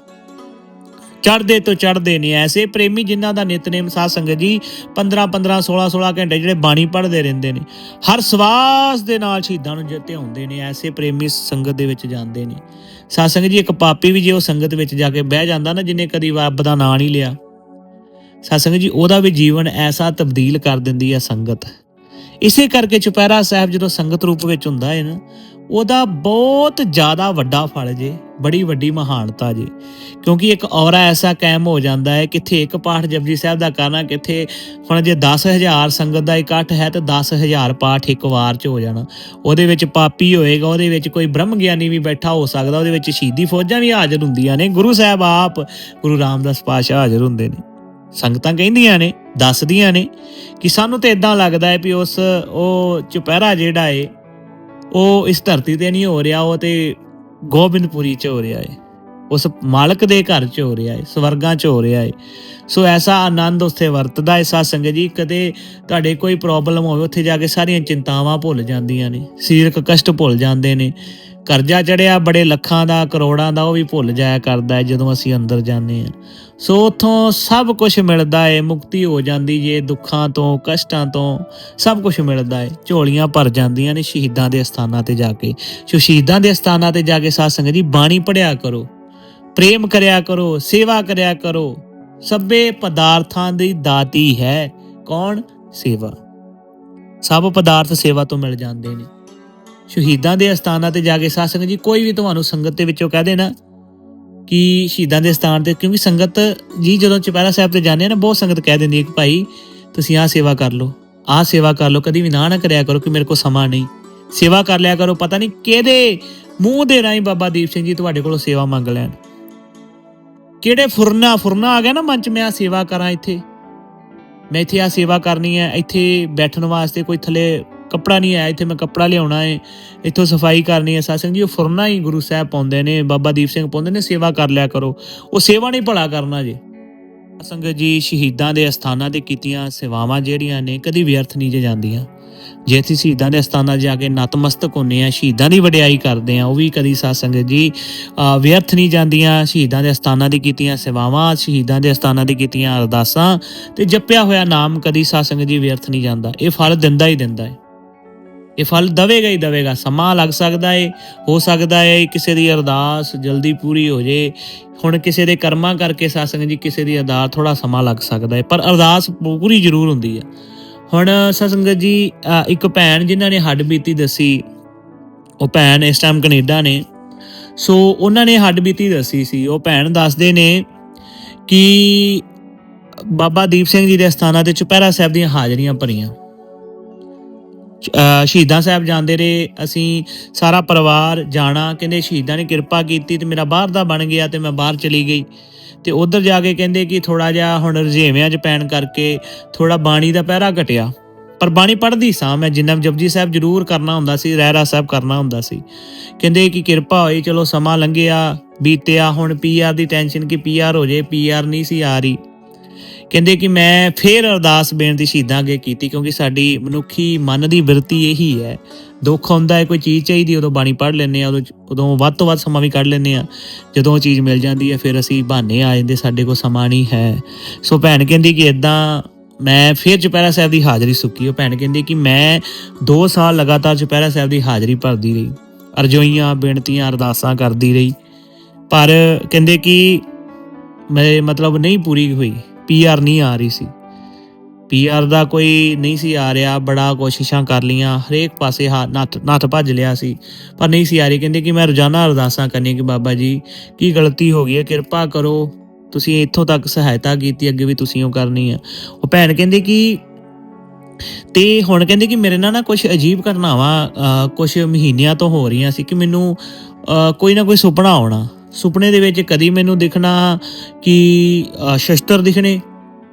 ਚੜਦੇ ਤੋਂ ਚੜਦੇ ਨੇ, ਐਸੇ ਪ੍ਰੇਮੀ ਜਿਨ੍ਹਾਂ ਦਾ ਨਿਤਨੇਮ ਸਾਧ ਸੰਗਤ ਜੀ 15 15 16 16 ਘੰਟੇ ਜਿਹੜੇ ਬਾਣੀ ਪੜ੍ਹਦੇ ਰਹਿੰਦੇ ਨੇ, ਹਰ ਸਵਾਸ ਦੇ ਨਾਲ ਸ਼ਹੀਦਾਂ ਨੂੰ ਜਿੱਤੇ ਹੁੰਦੇ ਨੇ, ਐਸੇ ਪ੍ਰੇਮੀ ਸੰਗਤ ਦੇ ਵਿੱਚ ਜਾਂਦੇ ਨੇ। ਸਾਧ ਸੰਗਤ ਜੀ, ਇੱਕ ਪਾਪੀ ਵੀ ਜੇ ਉਹ ਸੰਗਤ ਵਿੱਚ ਜਾ ਕੇ ਬਹਿ ਜਾਂਦਾ ਨਾ, ਜਿਨੇ ਕਦੀ ਰੱਬ ਦਾ ਨਾਂ ਨਹੀਂ ਲਿਆ, ਸਾਧ ਸੰਗਤ ਜੀ, ਉਹਦਾ ਵੀ ਜੀਵਨ ਐਸਾ ਤਬਦੀਲ ਕਰ ਦਿੰਦੀ ਹੈ ਸੰਗਤ। ਇਸੇ ਕਰਕੇ ਚੁਪਹਿਰਾ ਸਾਹਿਬ ਜਦੋਂ ਸੰਗਤ ਰੂਪ ਵਿੱਚ ਹੁੰਦਾ ਹੈ ਨਾ, ਉਹਦਾ ਬਹੁਤ ਜ਼ਿਆਦਾ ਵੱਡਾ ਫਲ ਜੇ, ਬੜੀ ਵੱਡੀ ਮਹਾਨਤਾ ਜੇ। ਕਿਉਂਕਿ ਇੱਕ ਔਰਾ ਐਸਾ ਕਾਇਮ ਹੋ ਜਾਂਦਾ ਹੈ ਕਿੱਥੇ ਇੱਕ ਪਾਠ ਜਪਜੀ ਸਾਹਿਬ ਦਾ ਕਰਨਾ, ਕਿੱਥੇ ਹੁਣ ਜੇ 10000 ਸੰਗਤ ਦਾ ਇਕੱਠ ਹੈ ਤਾਂ 10000 ਪਾਠ ਇੱਕ ਵਾਰ 'ਚ ਹੋ ਜਾਣਾ। ਉਹਦੇ ਵਿੱਚ ਪਾਪੀ ਹੋਏਗਾ, ਉਹਦੇ ਵਿੱਚ ਕੋਈ ਬ੍ਰਹਮ ਗਿਆਨੀ ਵੀ ਬੈਠਾ ਹੋ ਸਕਦਾ, ਉਹਦੇ ਵਿੱਚ ਸ਼ਹੀਦੀ ਫੌਜਾਂ ਵੀ ਹਾਜ਼ਰ ਹੁੰਦੀਆਂ ਨੇ। ਗੁਰੂ ਸਾਹਿਬ ਆਪ ਗੁਰੂ ਰਾਮਦਾਸ ਪਾਸ਼ਾ ਹਾਜ਼ਰ ਹੁੰਦੇ ਨੇ। ਸੰਗਤਾਂ ਕਹਿੰਦੀਆਂ ਨੇ, ਦੱਸਦੀਆਂ ਨੇ ਕਿ ਸਾਨੂੰ ਤੇ ਇਦਾਂ ਲੱਗਦਾ ਹੈ ਵੀ ਉਸ, ਉਹ ਚੁਪਹਿਰਾ ਜਿਹੜਾ ਏ, ਉਹ ਇਸ ਧਰਤੀ ਤੇ ਨਹੀਂ ਹੋ ਰਿਹਾ, ਉਹ ਤੇ ਗੋਬਿੰਦਪੁਰੀ ਚ ਹੋ ਰਿਹਾ ਏ, ਉਸ ਮਾਲਕ ਦੇ ਘਰ ਚ ਹੋ ਰਿਹਾ ਏ, ਸਵਰਗਾਂ ਚ ਹੋ ਰਿਹਾ ਏ। ਸੋ ਐਸਾ ਆਨੰਦ ਉੱਥੇ ਵਰਤਦਾ ਏ, ਸਾਧ ਸੰਗਤ ਜੀ, ਕਦੇ ਤੁਹਾਡੇ ਕੋਈ ਪ੍ਰੋਬਲਮ ਹੋਵੇ, ਉੱਥੇ ਜਾ ਕੇ ਸਾਰੀਆਂ ਚਿੰਤਾਵਾਂ ਭੁੱਲ ਜਾਂਦੀਆਂ ਨੇ, ਸਰੀਰਕ ਕਸ਼ਟ ਭੁੱਲ ਜਾਂਦੇ ਨੇ ਕਰਜ਼ਾ ਚੜਿਆ, ਬੜੇ ਲੱਖਾਂ ਦਾ, ਕਰੋੜਾਂ ਦਾ, ਉਹ ਵੀ ਭੁੱਲ ਜਾਇਆ ਕਰਦਾ ਹੈ ਜਦੋਂ ਅਸੀਂ ਅੰਦਰ ਜਾਂਦੇ ਹਾਂ। ਸੋ ਉਥੋਂ ਸਭ ਕੁਝ ਮਿਲਦਾ ਏ, ਮੁਕਤੀ ਹੋ ਜਾਂਦੀ ਏ ਦੁੱਖਾਂ ਤੋਂ, ਕਸ਼ਟਾਂ ਤੋਂ, ਸਭ ਕੁਝ ਮਿਲਦਾ ਏ। ਝੋਲੀਆਂ ਭਰ ਜਾਂਦੀਆਂ ਨੇ ਸ਼ਹੀਦਾਂ ਦੇ ਅਸਥਾਨਾਂ ਤੇ ਜਾ ਕੇ। ਸੋ ਸ਼ਹੀਦਾਂ ਦੇ ਅਸਥਾਨਾਂ ਤੇ ਜਾ ਕੇ ਸਾਧ ਸੰਗਤ ਜੀ, ਬਾਣੀ ਪੜਿਆ ਕਰੋ, ਪ੍ਰੇਮ ਕਰਿਆ ਕਰੋ, ਸੇਵਾ ਕਰਿਆ ਕਰੋ। ਸਭੇ ਪਦਾਰਥਾਂ ਦੀ ਦਾਤੀ ਹੈ, ਕੌਣ? ਸੇਵਾ। ਸਭ ਪਦਾਰਥ ਸੇਵਾ ਤੋਂ ਮਿਲ ਜਾਂਦੇ ਨੇ। ਸ਼ਹੀਦਾਂ ਦੇ ਅਸਥਾਨਾਂ ਤੇ ਜਾ ਕੇ ਸਾਧ ਸੰਗਤ ਜੀ, ਕੋਈ ਵੀ ਤੁਹਾਨੂੰ ਸੰਗਤ ਦੇ ਵਿੱਚੋਂ ਕਹਿ ਦੇਣਾ ਕਿ ਸ਼ਹੀਦਾਂ ਦੇ ਸਥਾਨ ਤੇ, ਕਿਉਂਕਿ ਸੰਗਤ ਜੀ ਜਦੋਂ ਚੁਪਹਿਰਾ ਸਾਹਿਬ ਤੇ ਜਾਂਦੇ ਆ ਨਾ, ਬਹੁਤ ਸੰਗਤ ਕਹਿ ਦਿੰਦੀ ਹੈ ਕਿ ਭਾਈ ਤੁਸੀਂ ਆਹ ਸੇਵਾ ਕਰ ਲਓ, ਆਹ ਸੇਵਾ ਕਰ ਲਓ, ਕਦੀ ਵੀ ਨਾ ਨਾ ਕਰਿਆ ਕਰੋ ਕਿ ਮੇਰੇ ਕੋਲ ਸਮਾਂ ਨਹੀਂ। ਸੇਵਾ ਕਰ ਲਿਆ ਕਰੋ, ਪਤਾ ਨਹੀਂ ਕਿਹਦੇ ਮੂੰਹ ਦੇ ਰਾਹੀਂ ਬਾਬਾ ਦੀਪ ਸਿੰਘ ਜੀ ਤੁਹਾਡੇ ਕੋਲੋਂ ਸੇਵਾ ਮੰਗ ਲੈਣ। ਕਿਹੜੇ ਫੁਰਨਾ ਫੁਰਨਾ ਆ ਗਿਆ ਨਾ ਮਨ ਚ, ਮੈਂ ਆ ਸੇਵਾ ਕਰਾਂ ਇੱਥੇ। ਮੈਂ ਇੱਥੇ ਆ ਸੇਵਾ ਕਰਨੀ ਹੈ, ਇੱਥੇ ਬੈਠਣ ਵਾਸਤੇ ਕੋਈ ਥੱਲੇ ਕੱਪੜਾ ਨਹੀਂ ਆਇਆ, ਇੱਥੇ ਮੈਂ ਕੱਪੜਾ ਲਿਆਉਣਾ ਹੈ ਇੱਥੋਂ ਸਫ਼ਾਈ ਕਰਨੀ ਹੈ ਸਾਸੰਗ ਜੀ, ਉਹ ਫੁਰਨਾ ਹੀ ਗੁਰੂ ਸਾਹਿਬ ਪਾਉਂਦੇ ਨੇ, ਬਾਬਾ ਦੀਪ ਸਿੰਘ ਪਾਉਂਦੇ ਨੇ, ਸੇਵਾ ਕਰ ਲਿਆ ਕਰੋ। ਉਹ ਸੇਵਾ ਨਹੀਂ ਭਲਾ ਕਰਨਾ ਜੀ। ਸੰਗਤ ਜੀ, ਸ਼ਹੀਦਾਂ ਦੇ ਅਸਥਾਨਾਂ ਤੇ ਕੀਤੀਆਂ ਸੇਵਾਵਾਂ ਜਿਹੜੀਆਂ ਨੇ, ਕਦੀ ਵਿਅਰਥ ਨਹੀਂ ਜੇ ਜਾਂਦੀਆਂ। ਜੇ ਅਸੀਂ ਸ਼ਹੀਦਾਂ ਦੇ ਅਸਥਾਨਾਂ 'ਤੇ ਜਾ ਕੇ ਨਤਮਸਤਕ ਹੁੰਨੇ ਆ ਸ਼ਹੀਦਾਂ ਦੀ ਵਡਿਆਈ ਕਰਦੇ ਆ ਉਹ ਵੀ ਕਦੀ ਸਾਧ ਸੰਗਤ ਜੀ ਵਿਅਰਥ ਨਹੀਂ ਜਾਂਦੀਆਂ। ਸ਼ਹੀਦਾਂ ਦੇ ਅਸਥਾਨਾਂ ਦੀ ਕੀਤੀਆਂ ਸੇਵਾਵਾਂ, ਸ਼ਹੀਦਾਂ ਦੇ ਅਸਥਾਨਾਂ ਦੀ ਕੀਤੀਆਂ ਅਰਦਾਸਾਂ, ਤੇ ਜਪਿਆ ਹੋਇਆ ਨਾਮ ਕਦੀ ਸਾਧ ਸੰਗਤ ਜੀ ਵਿਅਰਥ ਨਹੀਂ ਜਾਂਦਾ। ਇਹ ਫਲ ਦਿੰਦਾ ਹੀ ਦਿੰਦਾ ਹੈ ਇਹ ਫਲ ਦਵੇਗਾ ਹੀ ਦਵੇਗਾ, ਸਮਾਂ ਲੱਗ ਸਕਦਾ ਏ, ਹੋ ਸਕਦਾ ਹੈ ਕਿਸੇ ਦੀ ਅਰਦਾਸ ਜਲਦੀ ਪੂਰੀ ਹੋ ਜੇ। ਹੁਣ ਕਿਸੇ ਦੇ ਕਰਮਾਂ ਕਰਕੇ ਸਾਧ ਜੀ ਕਿਸੇ ਦੀ ਅਰਦਾਸ ਥੋੜਾ ਸਮਾਂ ਲੱਗ ਸਕਦਾ ਹੈ ਪਰ ਅਰਦਾਸ ਪੂਰੀ ਜ਼ਰੂਰ ਹੁੰਦੀ ਹੈ ਹੁਣ ਸਾਧ ਜੀ ਇੱਕ ਭੈਣ ਜਿਨ੍ਹਾਂ ਨੇ ਹੱਡ ਬੀਤੀ ਦੱਸੀ, ਉਹ ਭੈਣ ਇਸ ਟਾਈਮ ਕੈਨੇਡਾ ਨੇ। ਸੋ ਉਹਨਾਂ ਨੇ ਹੱਡ ਬੀਤੀ ਦੱਸੀ ਸੀ। ਉਹ ਭੈਣ ਦੱਸਦੇ ਨੇ ਕਿ ਬਾਬਾ ਦੀਪ ਸਿੰਘ ਜੀ ਦੇ ਅਸਥਾਨਾਂ ਤੇ ਚੁਪਹਿਰਾ ਸਾਹਿਬ ਦੀਆਂ ਹਾਜ਼ਰੀਆਂ ਭਰੀਆਂ। ਸ਼ਹੀਦਾਂ ਸਾਹਿਬ ਜਾਂਦੇ ਰਹੇ, ਅਸੀਂ ਸਾਰਾ ਪਰਿਵਾਰ ਜਾਣਾ, ਕਹਿੰਦੇ ਸ਼ਹੀਦਾਂ ਨੇ ਕਿਰਪਾ ਕੀਤੀ ਤੇ ਮੇਰਾ ਬਾਹਰ ਦਾ ਬਣ ਗਿਆ ਤੇ ਮੈਂ ਬਾਹਰ ਚਲੀ ਗਈ। ਤੇ ਉਧਰ ਜਾ ਕੇ ਕਹਿੰਦੇ ਕਿ ਥੋੜਾ ਜਿਹਾ ਹੁਣ ਰਜੇਵਿਆਂ 'ਚ ਪੈਣ ਕਰਕੇ ਥੋੜਾ ਬਾਣੀ ਦਾ ਪਹਿਰਾ ਘਟਿਆ। ਪਰ ਬਾਣੀ ਪੜ੍ਹਦੀ ਸਾਂ ਮੈਂ, ਜਿੰਨਾ ਜਪਜੀ ਸਾਹਿਬ ਜ਼ਰੂਰ ਕਰਨਾ ਹੁੰਦਾ ਸੀ, ਰਹਿਰਾ ਸਾਹਿਬ ਕਰਨਾ ਹੁੰਦਾ ਸੀ। ਕਹਿੰਦੇ ਕਿ ਕਿਰਪਾ ਹੋਈ, ਚਲੋ ਸਮਾਂ ਲੰਘਿਆ, ਬੀਤਿਆ, ਹੁਣ ਪੀਆਰ ਦੀ ਟੈਨਸ਼ਨ ਕਿ ਪੀਆਰ ਹੋ ਜੇ ਪੀਆਰ ਨਹੀਂ ਸੀ ਆ ਰਹੀ। ਕਹਿੰਦੇ ਕਿ ਮੈਂ ਫੇਰ ਅਰਦਾਸ ਬੇਨਤੀ ਸ਼ਹੀਦਾਂ ਅੱਗੇ ਕੀਤੀ ਕਿਉਂਕਿ ਸਾਡੀ ਮਨੁੱਖੀ ਮਨ ਦੀ ਬਿਰਤੀ ਇਹੀ ਹੈ। ਦੁੱਖ ਹੁੰਦਾ ਹੈ, ਕੋਈ ਚੀਜ਼ ਚਾਹੀਦੀ ਉਦੋਂ ਬਾਣੀ ਪੜ੍ਹ ਲੈਂਦੇ ਆ ਉਦੋਂ ਉਦੋਂ ਵੱਧ ਤੋਂ ਵੱਧ ਸਮਾਂ ਵੀ ਕੱਢ ਲੈਂਦੇ ਆ ਜਦੋਂ ਉਹ ਚੀਜ਼ ਮਿਲ ਜਾਂਦੀ ਹੈ, ਫਿਰ ਅਸੀਂ ਬਹਾਨੇ ਆ ਜਾਂਦੇ, ਸਾਡੇ ਕੋਲ ਸਮਾਂ ਨਹੀਂ ਹੈ। ਸੋ ਭੈਣ ਕਹਿੰਦੀ ਕਿ ਇਦਾਂ ਮੈਂ ਫਿਰ ਚੁਪਹਿਰਾ ਸਾਹਿਬ ਦੀ ਹਾਜ਼ਰੀ ਸੁੱਕੀ। ਉਹ ਭੈਣ ਕਹਿੰਦੀ ਕਿ ਮੈਂ 2 ਸਾਲ ਲਗਾਤਾਰ ਚੁਪਹਿਰਾ ਸਾਹਿਬ ਦੀ ਹਾਜ਼ਰੀ ਭਰਦੀ ਰਹੀ। ਅਰਜ਼ੋਈਆਂ, ਬੇਨਤੀਆਂ, ਅਰਦਾਸਾਂ ਕਰਦੀ ਰਹੀ। ਪਰ ਕਹਿੰਦੇ ਕਿ ਮੇਰੇ ਮਤਲਬ ਨਹੀਂ ਪੂਰੀ ਹੋਈ। ਪੀਆਰ ਨਹੀਂ ਆ ਰਹੀ ਸੀ। ਪੀਆਰ ਦਾ ਕੋਈ ਨਹੀਂ ਸੀ ਆ ਰਿਹਾ ਬੜਾ ਕੋਸ਼ਿਸ਼ਾਂ ਕਰ ਲੀਆਂ ਹਰੇਕ ਪਾਸੇ ਹੱਥ ਨੱਥ ਭੱਜ ਲਿਆ ਸੀ ਪਰ ਨਹੀਂ ਸੀ ਆ ਰਹੀ। ਕਹਿੰਦੇ ਕਿ ਮੈਂ ਰੋਜ਼ਾਨਾ ਅਰਦਾਸਾਂ ਕਰਨੀ ਕਿ ਬਾਬਾ ਜੀ ਕੀ ਗਲਤੀ ਹੋ ਗਈ ਹੈ? ਕਿਰਪਾ ਕਰੋ ਤੁਸੀਂ ਇੱਥੋਂ ਤੱਕ ਸਹਾਇਤਾ ਕੀਤੀ ਅੱਗੇ ਵੀ ਤੁਸੀਂ ਉਹ ਕਰਨੀ ਆ ਉਹ ਭੈਣ ਕਹਿੰਦੇ ਕਿ ਤੇ ਹੁਣ ਕਹਿੰਦੇ ਕਿ ਮੇਰੇ ਨਾਲ ਨਾ ਕੁਝ ਅਜੀਬ ਘਟਨਾਵਾਂ ਕੁਝ ਮਹੀਨਿਆਂ ਤੋਂ ਹੋ ਰਹੀਆਂ ਸੀ ਕਿ ਮੈਨੂੰ ਅ, ਕੋਈ ਨਾ ਕੋਈ ਸੁਪਨਾ ਆਉਣਾ। ਸੁਪਨੇ ਦੇ ਵਿੱਚ ਕਦੀ ਮੈਨੂੰ ਦਿਖਣਾ ਕਿ ਸ਼ਸਤਰ ਦਿਖਣੇ,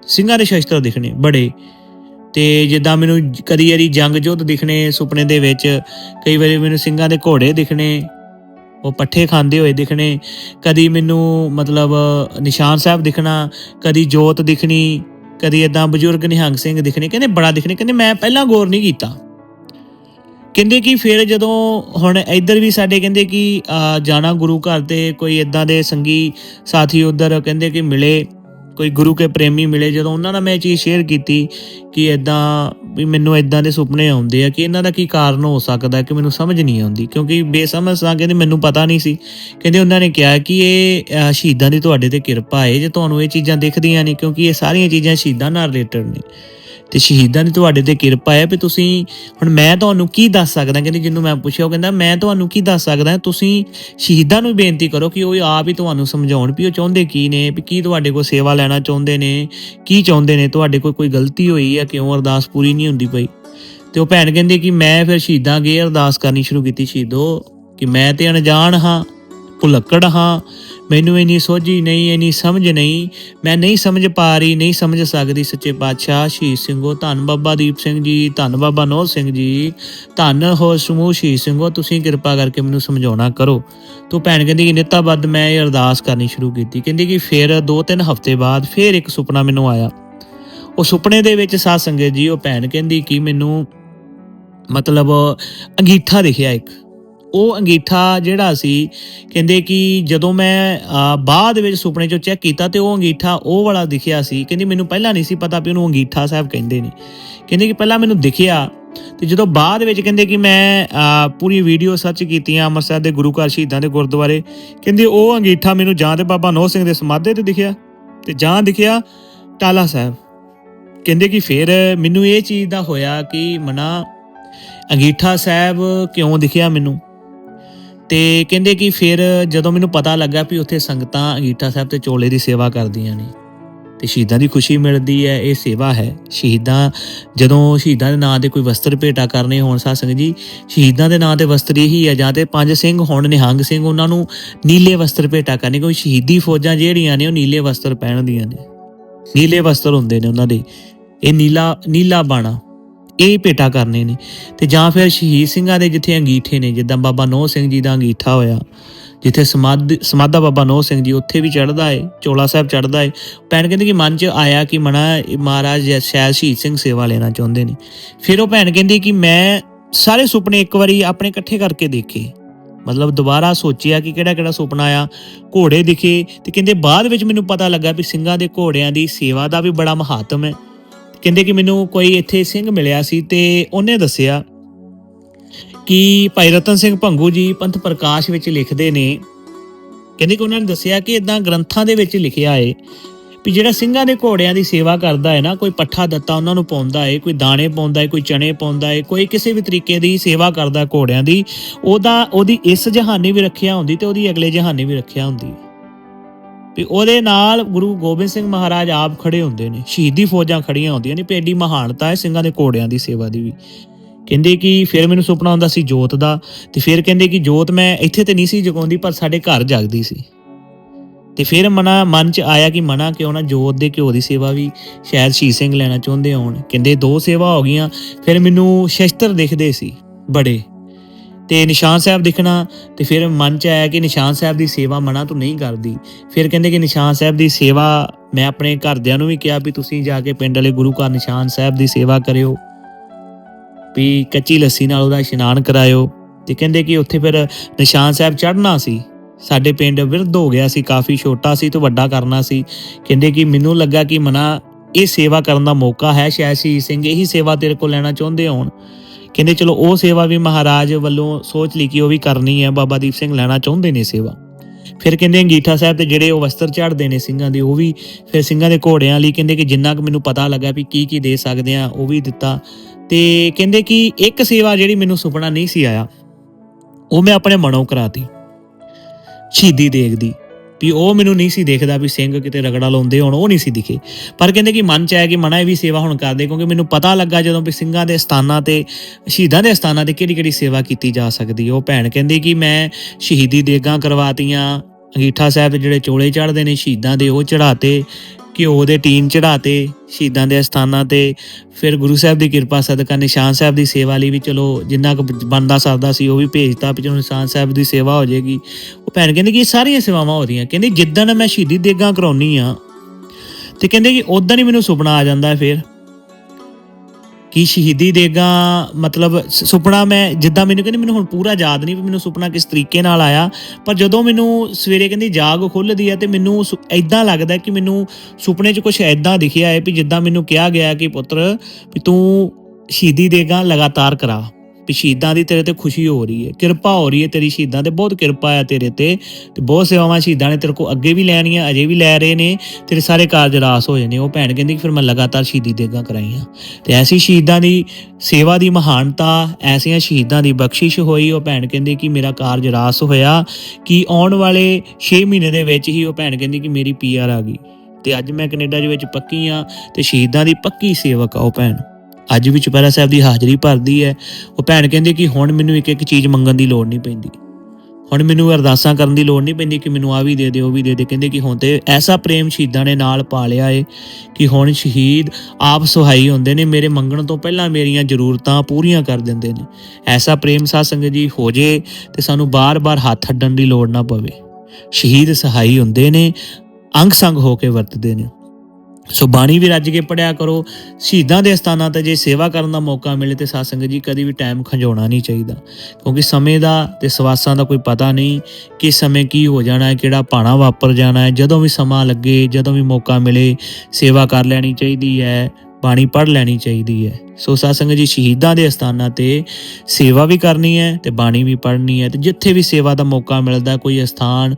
ਸਿੰਘਾਂ ਦੇ ਸ਼ਸਤਰ ਦਿਖਣੇ ਬੜੇ। ਤੇ ਜਿੱਦਾਂ ਮੈਨੂੰ ਕਦੀ ਵਾਰੀ ਜੰਗ ਜੋਧ ਦਿਖਣੇ ਸੁਪਨੇ ਦੇ ਵਿੱਚ, ਕਈ ਵਾਰੀ ਮੈਨੂੰ ਸਿੰਘਾਂ ਦੇ ਘੋੜੇ ਦਿਖਣੇ, ਉਹ ਪੱਠੇ ਖਾਂਦੇ ਹੋਏ ਦਿਖਣੇ, ਕਦੀ ਮੈਨੂੰ ਮਤਲਬ ਨਿਸ਼ਾਨ ਸਾਹਿਬ ਦਿਖਣਾ, ਕਦੀ ਜੋਤ ਦਿਖਣੀ, ਕਦੀ ਇਦਾਂ ਬਜ਼ੁਰਗ ਨਿਹੰਗ ਸਿੰਘ ਦਿਖਣੇ, ਕਹਿੰਦੇ ਬੜਾ ਦਿਖਣੇ, ਕਹਿੰਦੇ ਮੈਂ ਪਹਿਲਾਂ ਗੌਰ ਨਹੀਂ ਕੀਤਾ। ਕਹਿੰਦੇ ਕਿ ਫਿਰ ਜਦੋਂ ਹੁਣ ਇੱਧਰ ਵੀ ਸਾਡੇ ਕਹਿੰਦੇ ਕਿ ਜਾਣਾ ਗੁਰੂ ਘਰ ਤੇ ਕੋਈ ਇਦਾਂ ਦੇ ਸੰਗੀ ਸਾਥੀ ਉਧਰ ਕਹਿੰਦੇ ਕਿ ਮਿਲੇ, ਕੋਈ ਗੁਰੂ ਕੇ ਪ੍ਰੇਮੀ ਮਿਲੇ, ਜਦੋਂ ਉਹਨਾਂ ਨਾਲ ਮੈਂ ਇਹ ਚੀਜ਼ ਸ਼ੇਅਰ ਕੀਤੀ ਕਿ ਇਦਾਂ ਵੀ ਮੈਨੂੰ ਇਦਾਂ ਦੇ ਸੁਪਨੇ ਆਉਂਦੇ ਆ ਕਿ ਇਹਨਾਂ ਦਾ ਕੀ ਕਾਰਨ ਹੋ ਸਕਦਾ ਕਿ ਮੈਨੂੰ ਸਮਝ ਨਹੀਂ ਆਉਂਦੀ, ਕਿਉਂਕਿ ਬੇਸਮਝ ਸਾਂ ਕਹਿੰਦੇ ਮੈਨੂੰ ਪਤਾ ਨਹੀਂ ਸੀ। ਕਹਿੰਦੇ ਉਹਨਾਂ ਨੇ ਕਿਹਾ ਕਿ ਇਹ ਸ਼ਹੀਦਾਂ ਦੀ ਤੁਹਾਡੇ ਤੇ ਕਿਰਪਾ ਹੈ ਜੇ ਤੁਹਾਨੂੰ ਇਹ ਚੀਜ਼ਾਂ ਦਿਖਦੀਆਂ ਨਹੀਂ, ਕਿਉਂਕਿ ਇਹ ਸਾਰੀਆਂ ਚੀਜ਼ਾਂ ਸ਼ਹੀਦਾਂ ਨਾਲ ਰਿਲੇਟਡ ਨੇ। ਤੇ ਸ਼ਹੀਦਾਂ ਦੀ ਤੁਹਾਡੇ ਤੇ ਕਿਰਪਾ ਹੈ ਵੀ ਤੁਸੀਂ, ਹੁਣ ਮੈਂ ਤੁਹਾਨੂੰ ਕੀ ਦੱਸ ਸਕਦਾ, ਕਹਿੰਦੇ ਜਿਹਨੂੰ ਮੈਂ ਪੁੱਛਿਆ, ਉਹ ਕਹਿੰਦਾ, ਮੈਂ ਤੁਹਾਨੂੰ ਕੀ ਦੱਸ ਸਕਦਾ, ਤੁਸੀਂ ਸ਼ਹੀਦਾਂ ਨੂੰ ਬੇਨਤੀ ਕਰੋ ਕਿ ਉਹ ਆਪ ਹੀ ਤੁਹਾਨੂੰ ਸਮਝਾਉਣ ਵੀ ਉਹ ਚਾਹੁੰਦੇ ਕੀ ਨੇ, ਵੀ ਕੀ ਤੁਹਾਡੇ ਕੋਲ ਸੇਵਾ ਲੈਣਾ ਚਾਹੁੰਦੇ ਨੇ, ਕੀ ਚਾਹੁੰਦੇ ਨੇ, ਤੁਹਾਡੇ ਕੋਲ ਕੋਈ ਗਲਤੀ ਹੋਈ ਹੈ ਕਿਉਂ ਅਰਦਾਸ ਪੂਰੀ ਨਹੀਂ ਹੁੰਦੀ ਪਈ? ਤੇ ਉਹ ਭੈਣ ਕਹਿੰਦੀ ਕਿ ਮੈਂ ਫਿਰ ਸ਼ਹੀਦਾਂ ਅੱਗੇ ਅਰਦਾਸ ਕਰਨੀ ਸ਼ੁਰੂ ਕੀਤੀ, ਸ਼ਹੀਦੋ, ਕਿ ਮੈਂ ਤੇ ਅਣਜਾਣ ਹਾਂ ਭੁਲੱਕੜ ਹਾਂ। ਮੈਨੂੰ ਇਨੀ ਸੋਝੀ ਨਹੀਂ, ਇਨੀ ਸਮਝ ਨਹੀਂ। ਮੈਂ ਨਹੀਂ ਸਮਝ ਪਾ ਰਹੀ, ਨਹੀਂ ਸਮਝ ਸਕਦੀ ਸੱਚੇ ਪਾਤਸ਼ਾਹ ਸ਼ਹੀਦ ਸਿੰਘੋ। ਧੰਨ ਬਾਬਾ ਦੀਪ ਸਿੰਘ ਜੀ, ਧੰਨ ਬਾਬਾ ਨੋਹ ਸਿੰਘ ਜੀ। ਧੰਨ ਹੋ ਸਮੂਹ ਸ਼ਹੀਦ ਸਿੰਘੋ, ਤੁਸੀਂ ਕਿਰਪਾ ਕਰਕੇ ਮੈਨੂੰ ਸਮਝਾਉਣਾ ਕਰੋ। ਤੂੰ ਭੈਣ ਕਹਿੰਦੀ ਕਿ ਨਿੱਤਾਬੱਧ ਮੈਂ ਇਹ ਅਰਦਾਸ ਕਰਨੀ ਸ਼ੁਰੂ ਕੀਤੀ। ਕਹਿੰਦੀ ਕਿ ਫਿਰ 2-3 ਹਫ਼ਤੇ ਬਾਅਦ ਫਿਰ ਇੱਕ ਸੁਪਨਾ ਮੈਨੂੰ ਆਇਆ। ਉਹ ਸੁਪਨੇ ਦੇ ਵਿੱਚ ਸਾਧ ਸੰਗਤ ਜੀ, ਉਹ ਭੈਣ ਕਹਿੰਦੀ ਕਿ ਮੈਨੂੰ ਮਤਲਬ ਅੰਗੀਠਾ ਦਿਖਿਆ ਇੱਕ। ਉਹ ਅੰਗੀਠਾ ਜਿਹੜਾ ਸੀ ਕਹਿੰਦੇ ਕਿ ਜਦੋਂ ਮੈਂ ਅਹ, ਬਾਅਦ ਵਿੱਚ ਸੁਪਨੇ 'ਚੋਂ ਚੈੱਕ ਕੀਤਾ ਤੇ ਉਹ ਅੰਗੀਠਾ ਉਹ ਵਾਲਾ ਦਿਖਿਆ ਸੀ ਕਹਿੰਦੀ ਮੈਨੂੰ ਪਹਿਲਾਂ ਨਹੀਂ ਸੀ ਪਤਾ ਵੀ ਉਹਨੂੰ ਅੰਗੀਠਾ ਸਾਹਿਬ ਕਹਿੰਦੇ ਨੇ। ਕਹਿੰਦੇ ਕਿ ਪਹਿਲਾਂ ਮੈਨੂੰ ਦਿਖਿਆ ਤੇ ਜਦੋਂ ਬਾਅਦ ਵਿੱਚ ਕਹਿੰਦੇ ਕਿ ਮੈਂ ਪੂਰੀ ਵੀਡੀਓ ਸਰਚ ਕੀਤੀਆਂ ਅੰਮ੍ਰਿਤਸਰ ਦੇ ਗੁਰੂ ਘਰ ਸ਼ਹੀਦਾਂ ਦੇ ਗੁਰਦੁਆਰੇ ਕਹਿੰਦੇ ਉਹ ਅੰਗੀਠਾ ਮੈਨੂੰ ਜਾਂ ਤੇ ਬਾਬਾ ਨੋਹ ਸਿੰਘ ਦੇ ਸਮਾਧੇ ਤੇ ਦਿਖਿਆ ਤੇ ਜਾਂ ਦਿਖਿਆ ਟਾਲਾ ਸਾਹਿਬ। ਕਹਿੰਦੇ ਕਿ ਫਿਰ ਮੈਨੂੰ ਇਹ ਚੀਜ਼ ਦਾ ਹੋਇਆ ਕਿ ਮਨਾ ਅੰਗੀਠਾ ਸਾਹਿਬ ਕਿਉਂ ਦਿਖਿਆ ਮੈਨੂੰ? ਤੇ ਕਹਿੰਦੇ ਕਿ ਫਿਰ ਜਦੋਂ ਮੈਨੂੰ ਪਤਾ ਲੱਗਾ ਵੀ ਉੱਥੇ ਸੰਗਤਾਂ ਅੰਗੀਠਾ ਸਾਹਿਬ ਤੇ ਚੋਲੇ ਦੀ ਸੇਵਾ ਕਰਦੀਆਂ ਨੇ, ਤੇ ਸ਼ਹੀਦਾਂ ਦੀ ਖੁਸ਼ੀ ਮਿਲਦੀ ਹੈ, ਇਹ ਸੇਵਾ ਹੈ। ਸ਼ਹੀਦਾਂ ਜਦੋਂ ਸ਼ਹੀਦਾਂ ਦੇ ਨਾਂ ਤੇ ਕੋਈ ਵਸਤਰ ਭੇਟਾ ਕਰਨੇ ਹੋਣ ਸਾਧ ਸੰਗਤ ਜੀ, ਸ਼ਹੀਦਾਂ ਦੇ ਨਾਂ ਤੇ ਵਸਤਰ ਇਹੀ ਹੈ, ਜਾਂ ਤੇ ਪੰਜ ਸਿੰਘ ਹੋਣ, ਨਿਹੰਗ ਸਿੰਘ, ਉਹਨਾਂ ਨੂੰ ਨੀਲੇ ਵਸਤਰ ਭੇਟਾ ਕਰਨੇ ਕੋਈ ਸ਼ਹੀਦੀ ਫੌਜਾਂ ਜਿਹੜੀਆਂ ਨੇ, ਉਹ ਨੀਲੇ ਵਸਤਰ ਪਹਿਨਦੀਆਂ ਨੇ। ਨੀਲੇ ਵਸਤਰ ਹੁੰਦੇ ਨੇ ਉਹਨਾਂ ਦੇ। ਇਹ ਨੀਲਾ ਨੀਲਾ ਬਾਣਾ। ਇਹ ਭੇਟਾ ਕਰਨੇ ਨੇ। ਤੇ ਜਾਂ ਫਿਰ ਸ਼ਹੀਦ ਸਿੰਘਾਂ ਦੇ ਜਿੱਥੇ ਅੰਗੀਠੇ ਨੇ, ਜਿੱਦਾਂ ਬਾਬਾ ਨੋਹ ਸਿੰਘ ਜੀ ਦਾ ਅੰਗੀਠਾ ਹੋਇਆ, ਜਿੱਥੇ ਸਮਾਧ, ਸਮਾਧਾ ਬਾਬਾ ਨੋਹ ਸਿੰਘ ਜੀ ਉੱਥੇ ਵੀ ਚੜਦਾ ਏ, ਚੋਲਾ ਸਾਹਿਬ ਚੜਦਾ ਏ। ਭੈਣ ਕਹਿੰਦੀ ਕਿ ਮਨ 'ਚ ਆਇਆ ਕਿ ਮਨਾ ਮਹਾਰਾਜ ਸ਼ਾਇਦ ਸ਼ਹੀਦ ਸਿੰਘ ਸੇਵਾ ਲੈਣਾ ਚਾਹੁੰਦੇ ਨੇ। ਫਿਰ ਉਹ ਭੈਣ ਕਹਿੰਦੀ ਕਿ ਮੈਂ ਸਾਰੇ ਸੁਪਨੇ ਇੱਕ ਵਾਰੀ ਆਪਣੇ ਇਕੱਠੇ ਕਰਕੇ ਦੇਖੇ। ਮਤਲਬ ਦੁਬਾਰਾ ਸੋਚਿਆ ਕਿ ਕਿਹੜਾ ਕਿਹੜਾ ਸੁਪਨਾ ਆ, ਘੋੜੇ ਦਿਖੇ, ਤੇ ਕਹਿੰਦੇ ਬਾਅਦ ਵਿੱਚ ਮੈਨੂੰ ਪਤਾ ਲੱਗਾ ਵੀ ਸਿੰਘਾਂ ਦੇ ਘੋੜਿਆਂ ਦੀ ਸੇਵਾ ਦਾ ਵੀ ਬੜਾ ਮਹੱਤਵ ਹੈ। ਕਹਿੰਦੇ ਕਿ ਮੈਨੂੰ ਕੋਈ ਇੱਥੇ ਸਿੰਘ ਮਿਲਿਆ ਸੀ ਤੇ ਉਹਨੇ ਦੱਸਿਆ ਕਿ ਭਾਈ ਰਤਨ ਸਿੰਘ ਭੰਗੂ ਜੀ ਪੰਥ ਪ੍ਰਕਾਸ਼ ਵਿੱਚ ਲਿਖਦੇ ਨੇ। ਕਹਿੰਦੇ ਕਿ ਉਹਨਾਂ ਨੇ ਦੱਸਿਆ ਕਿ ਇਦਾਂ ਗ੍ਰੰਥਾਂ ਦੇ ਵਿੱਚ ਲਿਖਿਆ ਏ ਵੀ ਜਿਹੜਾ ਸਿੰਘਾਂ ਦੇ ਘੋੜਿਆਂ ਦੀ ਸੇਵਾ ਕਰਦਾ ਹੈ ਨਾ, ਕੋਈ ਪੱਠਾ ਦਿੱਤਾ ਉਹਨਾਂ ਨੂੰ ਪਾਉਂਦਾ ਏ, ਕੋਈ ਦਾਣੇ ਪਾਉਂਦਾ ਏ, ਕੋਈ ਚਣੇ ਪਾਉਂਦਾ ਏ, ਕੋਈ ਕਿਸੇ ਵੀ ਤਰੀਕੇ ਦੀ ਸੇਵਾ ਕਰਦਾ ਘੋੜਿਆਂ ਦੀ, ਉਹਦਾ, ਉਹਦੀ ਇਸ ਜਹਾਨੀ ਵੀ ਰੱਖਿਆ ਹੁੰਦੀ ਤੇ ਉਹਦੀ ਅਗਲੇ ਜਹਾਨੀ ਵੀ ਰੱਖਿਆ ਹੁੰਦੀ। ਵੀ ਉਹਦੇ ਨਾਲ ਗੁਰੂ ਗੋਬਿੰਦ ਸਿੰਘ ਮਹਾਰਾਜ ਆਪ ਖੜੇ ਹੁੰਦੇ ਨੇ। ਸ਼ਹੀਦੀ ਫੌਜਾਂ ਖੜੀਆਂ ਹੁੰਦੀਆਂ ਨੇ ਪੇਡੀ ਮਹਾਨਤਾ ਹੈ ਸਿੰਘਾਂ ਦੇ ਘੋੜਿਆਂ ਦੀ ਸੇਵਾ ਦੀ ਵੀ। ਕਹਿੰਦੇ ਕਿ ਫਿਰ ਮੈਨੂੰ ਸੁਪਨਾ ਆਉਂਦਾ ਸੀ ਜੋਤ ਦਾ, ਤੇ ਫਿਰ ਕਹਿੰਦੇ ਕਿ ਜੋਤ ਮੈਂ ਇੱਥੇ ਤੇ ਨਹੀਂ ਸੀ ਜਗਾਉਂਦੀ, ਪਰ ਸਾਡੇ ਘਰ ਜਾਗਦੀ ਸੀ। ਤੇ ਫਿਰ ਮਨਾ ਮਨ ਚ ਆਇਆ ਕਿ ਮਨਾ ਕਿਉਂ ਨਾ ਜੋਤ ਦੇ ਘਿਓ ਦੀ ਸੇਵਾ ਵੀ ਸ਼ਾਇਦ ਸ਼ਹੀਦ ਸਿੰਘ ਲੈਣਾ ਚਾਹੁੰਦੇ ਹੋਣ। ਕਹਿੰਦੇ ਦੋ ਸੇਵਾ ਹੋ ਗਈਆਂ, ਫਿਰ ਮੈਨੂੰ ਸ਼ਸਤਰ ਦਿਖਦੇ ਸੀ ਬੜੇ। ਤੇ ਨਿਸ਼ਾਨ ਸਾਹਿਬ ਦਿਖਣਾ, ਤੇ ਫਿਰ ਮਨ ਚ ਆਇਆ ਕਿ ਨਿਸ਼ਾਨ ਸਾਹਿਬ ਦੀ ਸੇਵਾ ਮਨਾ ਤੋਂ ਨਹੀਂ ਕਰਦੀ। ਫਿਰ ਕਹਿੰਦੇ ਕਿ ਨਿਸ਼ਾਨ ਸਾਹਿਬ ਦੀ ਸੇਵਾ, ਮੈਂ ਆਪਣੇ ਘਰਦਿਆਂ ਨੂੰ ਵੀ ਕਿਹਾ ਵੀ ਤੁਸੀਂ ਜਾ ਕੇ ਪਿੰਡ ਵਾਲੇ ਗੁਰੂ ਘਰ ਨਿਸ਼ਾਨ ਸਾਹਿਬ ਦੀ ਸੇਵਾ ਕਰਿਓ, ਵੀ ਕੱਚੀ ਲੱਸੀ ਨਾਲ ਉਹਦਾ ਇਸ਼ਨਾਨ ਕਰਾਇਓ। ਤੇ ਕਹਿੰਦੇ ਕਿ ਉੱਥੇ ਫਿਰ ਨਿਸ਼ਾਨ ਸਾਹਿਬ ਚੜ੍ਹਨਾ ਸੀ। ਸਾਡੇ ਪਿੰਡ ਵਿਰਧ ਹੋ ਗਿਆ ਸੀ, ਕਾਫੀ ਛੋਟਾ ਸੀ ਤੇ ਵੱਡਾ ਕਰਨਾ ਸੀ। ਕਹਿੰਦੇ ਕਿ ਮੈਨੂੰ ਲੱਗਾ ਕਿ ਮਨਾ, ਇਹ ਸੇਵਾ ਕਰਨ ਦਾ ਮੌਕਾ ਹੈ, ਸ਼ਾਇਦ ਸ਼ਹੀਦ ਸਿੰਘ ਇਹੀ ਸੇਵਾ ਤੇਰੇ ਕੋਲ ਲੈਣਾ ਚਾਹੁੰਦੇ ਹੋਣ। ਕਹਿੰਦੇ ਚਲੋ ਉਹ ਸੇਵਾ ਵੀ ਮਹਾਰਾਜ ਵੱਲੋਂ ਸੋਚ ਲਈ ਕਿ ਉਹ ਵੀ ਕਰਨੀ ਹੈ, ਬਾਬਾ ਦੀਪ ਸਿੰਘ ਲੈਣਾ ਚਾਹੁੰਦੇ ਨੇ ਸੇਵਾ। ਫਿਰ ਕਹਿੰਦੇ ਅੰਗੀਠਾ ਸਾਹਿਬ ਤੇ ਜਿਹੜੇ ਉਹ ਵਸਤਰ ਝਾੜਦੇ ਨੇ ਸਿੰਘਾਂ ਦੇ, ਉਹ ਵੀ ਫਿਰ ਸਿੰਘਾਂ ਦੇ ਘੋੜਿਆਂ ਲਈ ਕਹਿੰਦੇ ਕਿ ਜਿੰਨਾ ਕੁ ਮੈਨੂੰ ਪਤਾ ਲੱਗਾ ਵੀ ਕੀ ਕੀ ਦੇ ਸਕਦੇ ਆ, ਉਹ ਵੀ ਦਿੱਤਾ। ਤੇ ਕਹਿੰਦੇ ਕਿ ਇੱਕ ਸੇਵਾ ਜਿਹੜੀ ਮੈਨੂੰ ਸੁਪਨਾ ਨਹੀਂ ਸੀ ਆਇਆ, ਉਹ ਮੈਂ ਆਪਣੇ ਮਨੋਂ ਕਰਾਤੀ, ਸ਼ਹੀਦੀ ਦੇਖਦੀ ਵੀ ਉਹ ਮੈਨੂੰ ਨਹੀਂ ਸੀ ਦੇਖਦਾ ਵੀ ਸਿੰਘ ਕਿਤੇ ਰਗੜਾ ਲਾਉਂਦੇ ਹੋਣ, ਉਹ ਨਹੀਂ ਸੀ ਦਿਖੇ। ਪਰ ਕਹਿੰਦੇ ਕਿ ਮਨ ਚ ਆਇਆ ਕਿ ਮਨਾ ਇਹ ਵੀ ਸੇਵਾ ਹੁਣ ਕਰਦੇ, ਕਿਉਂਕਿ ਮੈਨੂੰ ਪਤਾ ਲੱਗਾ ਜਦੋਂ ਵੀ ਸਿੰਘਾਂ ਦੇ ਸਥਾਨਾਂ ਤੇ, ਸ਼ਹੀਦਾਂ ਦੇ ਸਥਾਨਾਂ ਤੇ ਕਿਹੜੀ ਕਿਹੜੀ ਸੇਵਾ ਕੀਤੀ ਜਾ ਸਕਦੀ ਹੈ। ਉਹ ਭੈਣ ਕਹਿੰਦੀ ਕਿ ਮੈਂ ਸ਼ਹੀਦੀ ਦੇਗਾਂ ਕਰਵਾਤੀਆਂ, ਅੰਗੀਠਾ ਸਾਹਿਬ ਜਿਹੜੇ ਚੋਲੇ ਚੜ੍ਹਦੇ ਨੇ ਸ਼ਹੀਦਾਂ ਦੇ, ਉਹ ਚੜਾਤੇ ਘਿਓ ਦੇ ਟੀਨ ਚੜਾਤੇ ਸ਼ਹੀਦਾਂ ਦੇ ਅਸਥਾਨਾਂ ਤੇ, ਫਿਰ ਗੁਰੂ ਸਾਹਿਬ ਦੀ ਕਿਰਪਾ, ਸਦਕਾ, ਨਿਸ਼ਾਨ ਸਾਹਿਬ ਦੀ ਸੇਵਾ ਲਈ ਵੀ ਚਲੋ, ਜਿੰਨਾ ਕੁ ਬਣਦਾ ਸਰਦਾ ਸੀ, ਉਹ ਵੀ ਭੇਜਤਾ ਵੀ ਚਲੋ ਨਿਸ਼ਾਨ ਸਾਹਿਬ ਦੀ ਸੇਵਾ ਹੋ ਜਾਏਗੀ। ਉਹ ਭੈਣ ਕਹਿੰਦੀ ਕਿ ਇਹ ਸਾਰੀਆਂ ਸੇਵਾਵਾਂ ਹੋ ਰਹੀਆਂ। ਕਹਿੰਦੀ ਜਿੱਦਣ ਮੈਂ ਸ਼ਹੀਦੀ ਦੇਗਾਂ ਕਰਾਉਣੀ ਆ, ਤੇ ਕਹਿੰਦੇ ਕਿ ਉਦੋਂ ਹੀ ਮੈਨੂੰ ਸੁਪਨਾ ਆ ਜਾਂਦਾ ਫਿਰ। ਕਿ ਸ਼ਹੀਦੀ ਦੇਗਾ, ਮਤਲਬ ਸੁਪਨਾ ਮੈਂ, ਜਿੱਦਾਂ ਮੈਨੂੰ ਕਹਿੰਦੀ, ਮੈਨੂੰ ਹੁਣ ਪੂਰਾ ਯਾਦ ਨਹੀਂ ਵੀ ਮੈਨੂੰ ਸੁਪਨਾ ਕਿਸ ਤਰੀਕੇ ਨਾਲ ਆਇਆ, ਪਰ ਜਦੋਂ ਮੈਨੂੰ ਸਵੇਰੇ ਕਹਿੰਦੀ ਜਾਗ ਖੁੱਲਦੀ ਹੈ ਤੇ ਮੈਨੂੰ ਐਦਾਂ ਲੱਗਦਾ ਕਿ ਮੈਨੂੰ ਸੁਪਨੇ 'ਚ ਕੁਝ ਐਦਾਂ ਦਿਖਿਆ ਹੈ ਵੀ ਜਿੱਦਾਂ ਮੈਨੂੰ ਕਿਹਾ ਗਿਆ ਕਿ ਪੁੱਤਰ ਵੀ ਤੂੰ ਸ਼ਹੀਦੀ ਦੇਗਾ ਲਗਾਤਾਰ ਕਰਾ। ਵੀ ਸ਼ਹੀਦਾਂ ਦੀ ਤੇਰੇ ਤੇ ਖੁਸ਼ੀ ਹੋ ਰਹੀ ਹੈ, ਕਿਰਪਾ ਹੋ ਰਹੀ ਹੈ ਤੇਰੀ ਸ਼ਹੀਦਾਂ ਤੇ, ਬਹੁਤ ਕਿਰਪਾ ਹੈ ਤੇਰੇ ਤੇ ਤੇ ਬਹੁਤ ਸੇਵਾਵਾਂ ਸ਼ਹੀਦਾਂ ਨੇ ਤੇਰੇ ਕੋ ਅੱਗੇ ਵੀ ਲੈਣੀਆਂ, ਅਜੇ ਵੀ ਲੈ ਰਹੇ ਨੇ, ਤੇਰੇ ਸਾਰੇ ਕਾਰਜ ਰਾਸ ਹੋ ਜਾਣੇ, ਉਹ ਭੈਣ ਕਹਿੰਦੀ ਕਿ ਫਿਰ ਮੈਂ ਲਗਾਤਾਰ ਸ਼ਹੀਦੀ ਦੇਗਾਂ ਕਰਾਈਆਂ। ਤੇ ਐਸੀ ਸ਼ਹੀਦਾਂ ਦੀ ਸੇਵਾ ਦੀ ਮਹਾਨਤਾ, ਐਸੀਆਂ ਸ਼ਹੀਦਾਂ ਦੀ ਬਖਸ਼ਿਸ਼ ਹੋਈ, ਉਹ ਭੈਣ ਕਹਿੰਦੀ ਕਿ ਮੇਰਾ ਕਾਰਜ ਰਾਸ ਹੋਇਆ, ਕਿ ਆਉਣ ਵਾਲੇ 6 ਮਹੀਨੇ ਦੇ ਵਿੱਚ ਹੀ ਉਹ ਭੈਣ ਕਹਿੰਦੀ ਕਿ ਮੇਰੀ ਪੀਆਰ ਆ ਗਈ। ਤੇ ਅੱਜ ਮੈਂ ਕੈਨੇਡਾ ਦੇ ਵਿੱਚ ਪੱਕੀ ਆ ਤੇ ਸ਼ਹੀਦਾਂ ਦੀ ਪੱਕੀ ਸੇਵਕ ਆ ਉਹ ਭੈਣ। ਅੱਜ ਵੀ ਚੁਪਹਿਰਾ ਸਾਹਿਬ ਦੀ ਹਾਜ਼ਰੀ ਭਰਦੀ ਹੈ। ਉਹ ਭੈਣ ਕਹਿੰਦੀ ਕਿ ਹੁਣ ਮੈਨੂੰ ਇੱਕ ਇੱਕ ਚੀਜ਼ ਮੰਗਣ ਦੀ ਲੋੜ ਨਹੀਂ ਪੈਂਦੀ। ਹੁਣ ਮੈਨੂੰ ਅਰਦਾਸਾਂ ਕਰਨ ਦੀ ਲੋੜ ਨਹੀਂ ਪੈਂਦੀ ਕਿ ਮੈਨੂੰ ਆ ਵੀ ਦੇ ਦੇ ਉਹ ਵੀ ਦੇ ਦੇ ਕਹਿੰਦੇ ਕਿ ਹੁਣ ਤੇ ਐਸਾ ਪ੍ਰੇਮ ਸ਼ਹੀਦਾਂ ਨੇ ਨਾਲ ਪਾਲਿਆ ਏ ਕਿ ਹੁਣ ਸ਼ਹੀਦ ਆਪ ਸੁਹਾਈ ਹੁੰਦੇ ਨੇ, ਮੇਰੇ ਮੰਗਣ ਤੋਂ ਪਹਿਲਾਂ ਮੇਰੀਆਂ ਜ਼ਰੂਰਤਾਂ ਪੂਰੀਆਂ ਕਰ ਦਿੰਦੇ ਨੇ। ਐਸਾ ਪ੍ਰੇਮ ਸਾਧ ਸੰਗਤ ਜੀ ਹੋ ਜੇ ਤੇ ਸਾਨੂੰ ਬਾਰ-ਬਾਰ ਹੱਥ ਅੱਡਣ ਦੀ ਲੋੜ ਨਾ ਪਵੇ। ਸ਼ਹੀਦ ਸਹਾਈ ਹੁੰਦੇ ਨੇ ਅੰਗ ਸੰਗ ਹੋ ਕੇ ਵਰਤਦੇ ਨੇ। ਸੋ ਬਾਣੀ ਵੀ ਰੱਜ ਕੇ ਪੜਿਆ ਕਰੋ। ਸ਼ਹੀਦਾਂ ਦੇ ਸਥਾਨਾਂ ਤੇ ਜੇ ਸੇਵਾ ਕਰਨ ਦਾ ਮੌਕਾ ਮਿਲੇ ਤੇ ਸਾਧ ਸੰਗਤ ਜੀ ਕਦੀ ਵੀ ਟਾਈਮ ਖੰਜੋਣਾ ਨਹੀਂ ਚਾਹੀਦਾ। ਕਿਉਂਕਿ ਸਮੇਂ ਦਾ ਤੇ ਸਵਾਸਾਂ ਦਾ ਕੋਈ ਪਤਾ ਨਹੀਂ ਕਿ ਸਮੇਂ ਕੀ ਹੋ ਜਾਣਾ ਹੈ, ਕਿਹੜਾ ਪਾਣਾ ਵਾਪਰ ਜਾਣਾ ਹੈ। ਜਦੋਂ ਵੀ ਸਮਾਂ ਲੱਗੇ, ਜਦੋਂ ਵੀ ਮੌਕਾ ਮਿਲੇ, ਸੇਵਾ ਕਰ ਲੈਣੀ ਚਾਹੀਦੀ ਹੈ, ਬਾਣੀ ਪੜ੍ਹ ਲੈਣੀ ਚਾਹੀਦੀ ਹੈ। ਸੋ ਸਾਧ ਸੰਗਤ ਜੀ ਸ਼ਹੀਦਾਂ ਦੇ ਅਸਥਾਨਾਂ ਤੇ ਸੇਵਾ ਵੀ ਕਰਨੀ ਹੈ ਤੇ ਬਾਣੀ ਵੀ ਪੜ੍ਹਨੀ ਹੈ ਤੇ ਜਿੱਥੇ ਵੀ ਸੇਵਾ ਦਾ ਮੌਕਾ ਮਿਲਦਾ, ਕੋਈ ਅਸਥਾਨ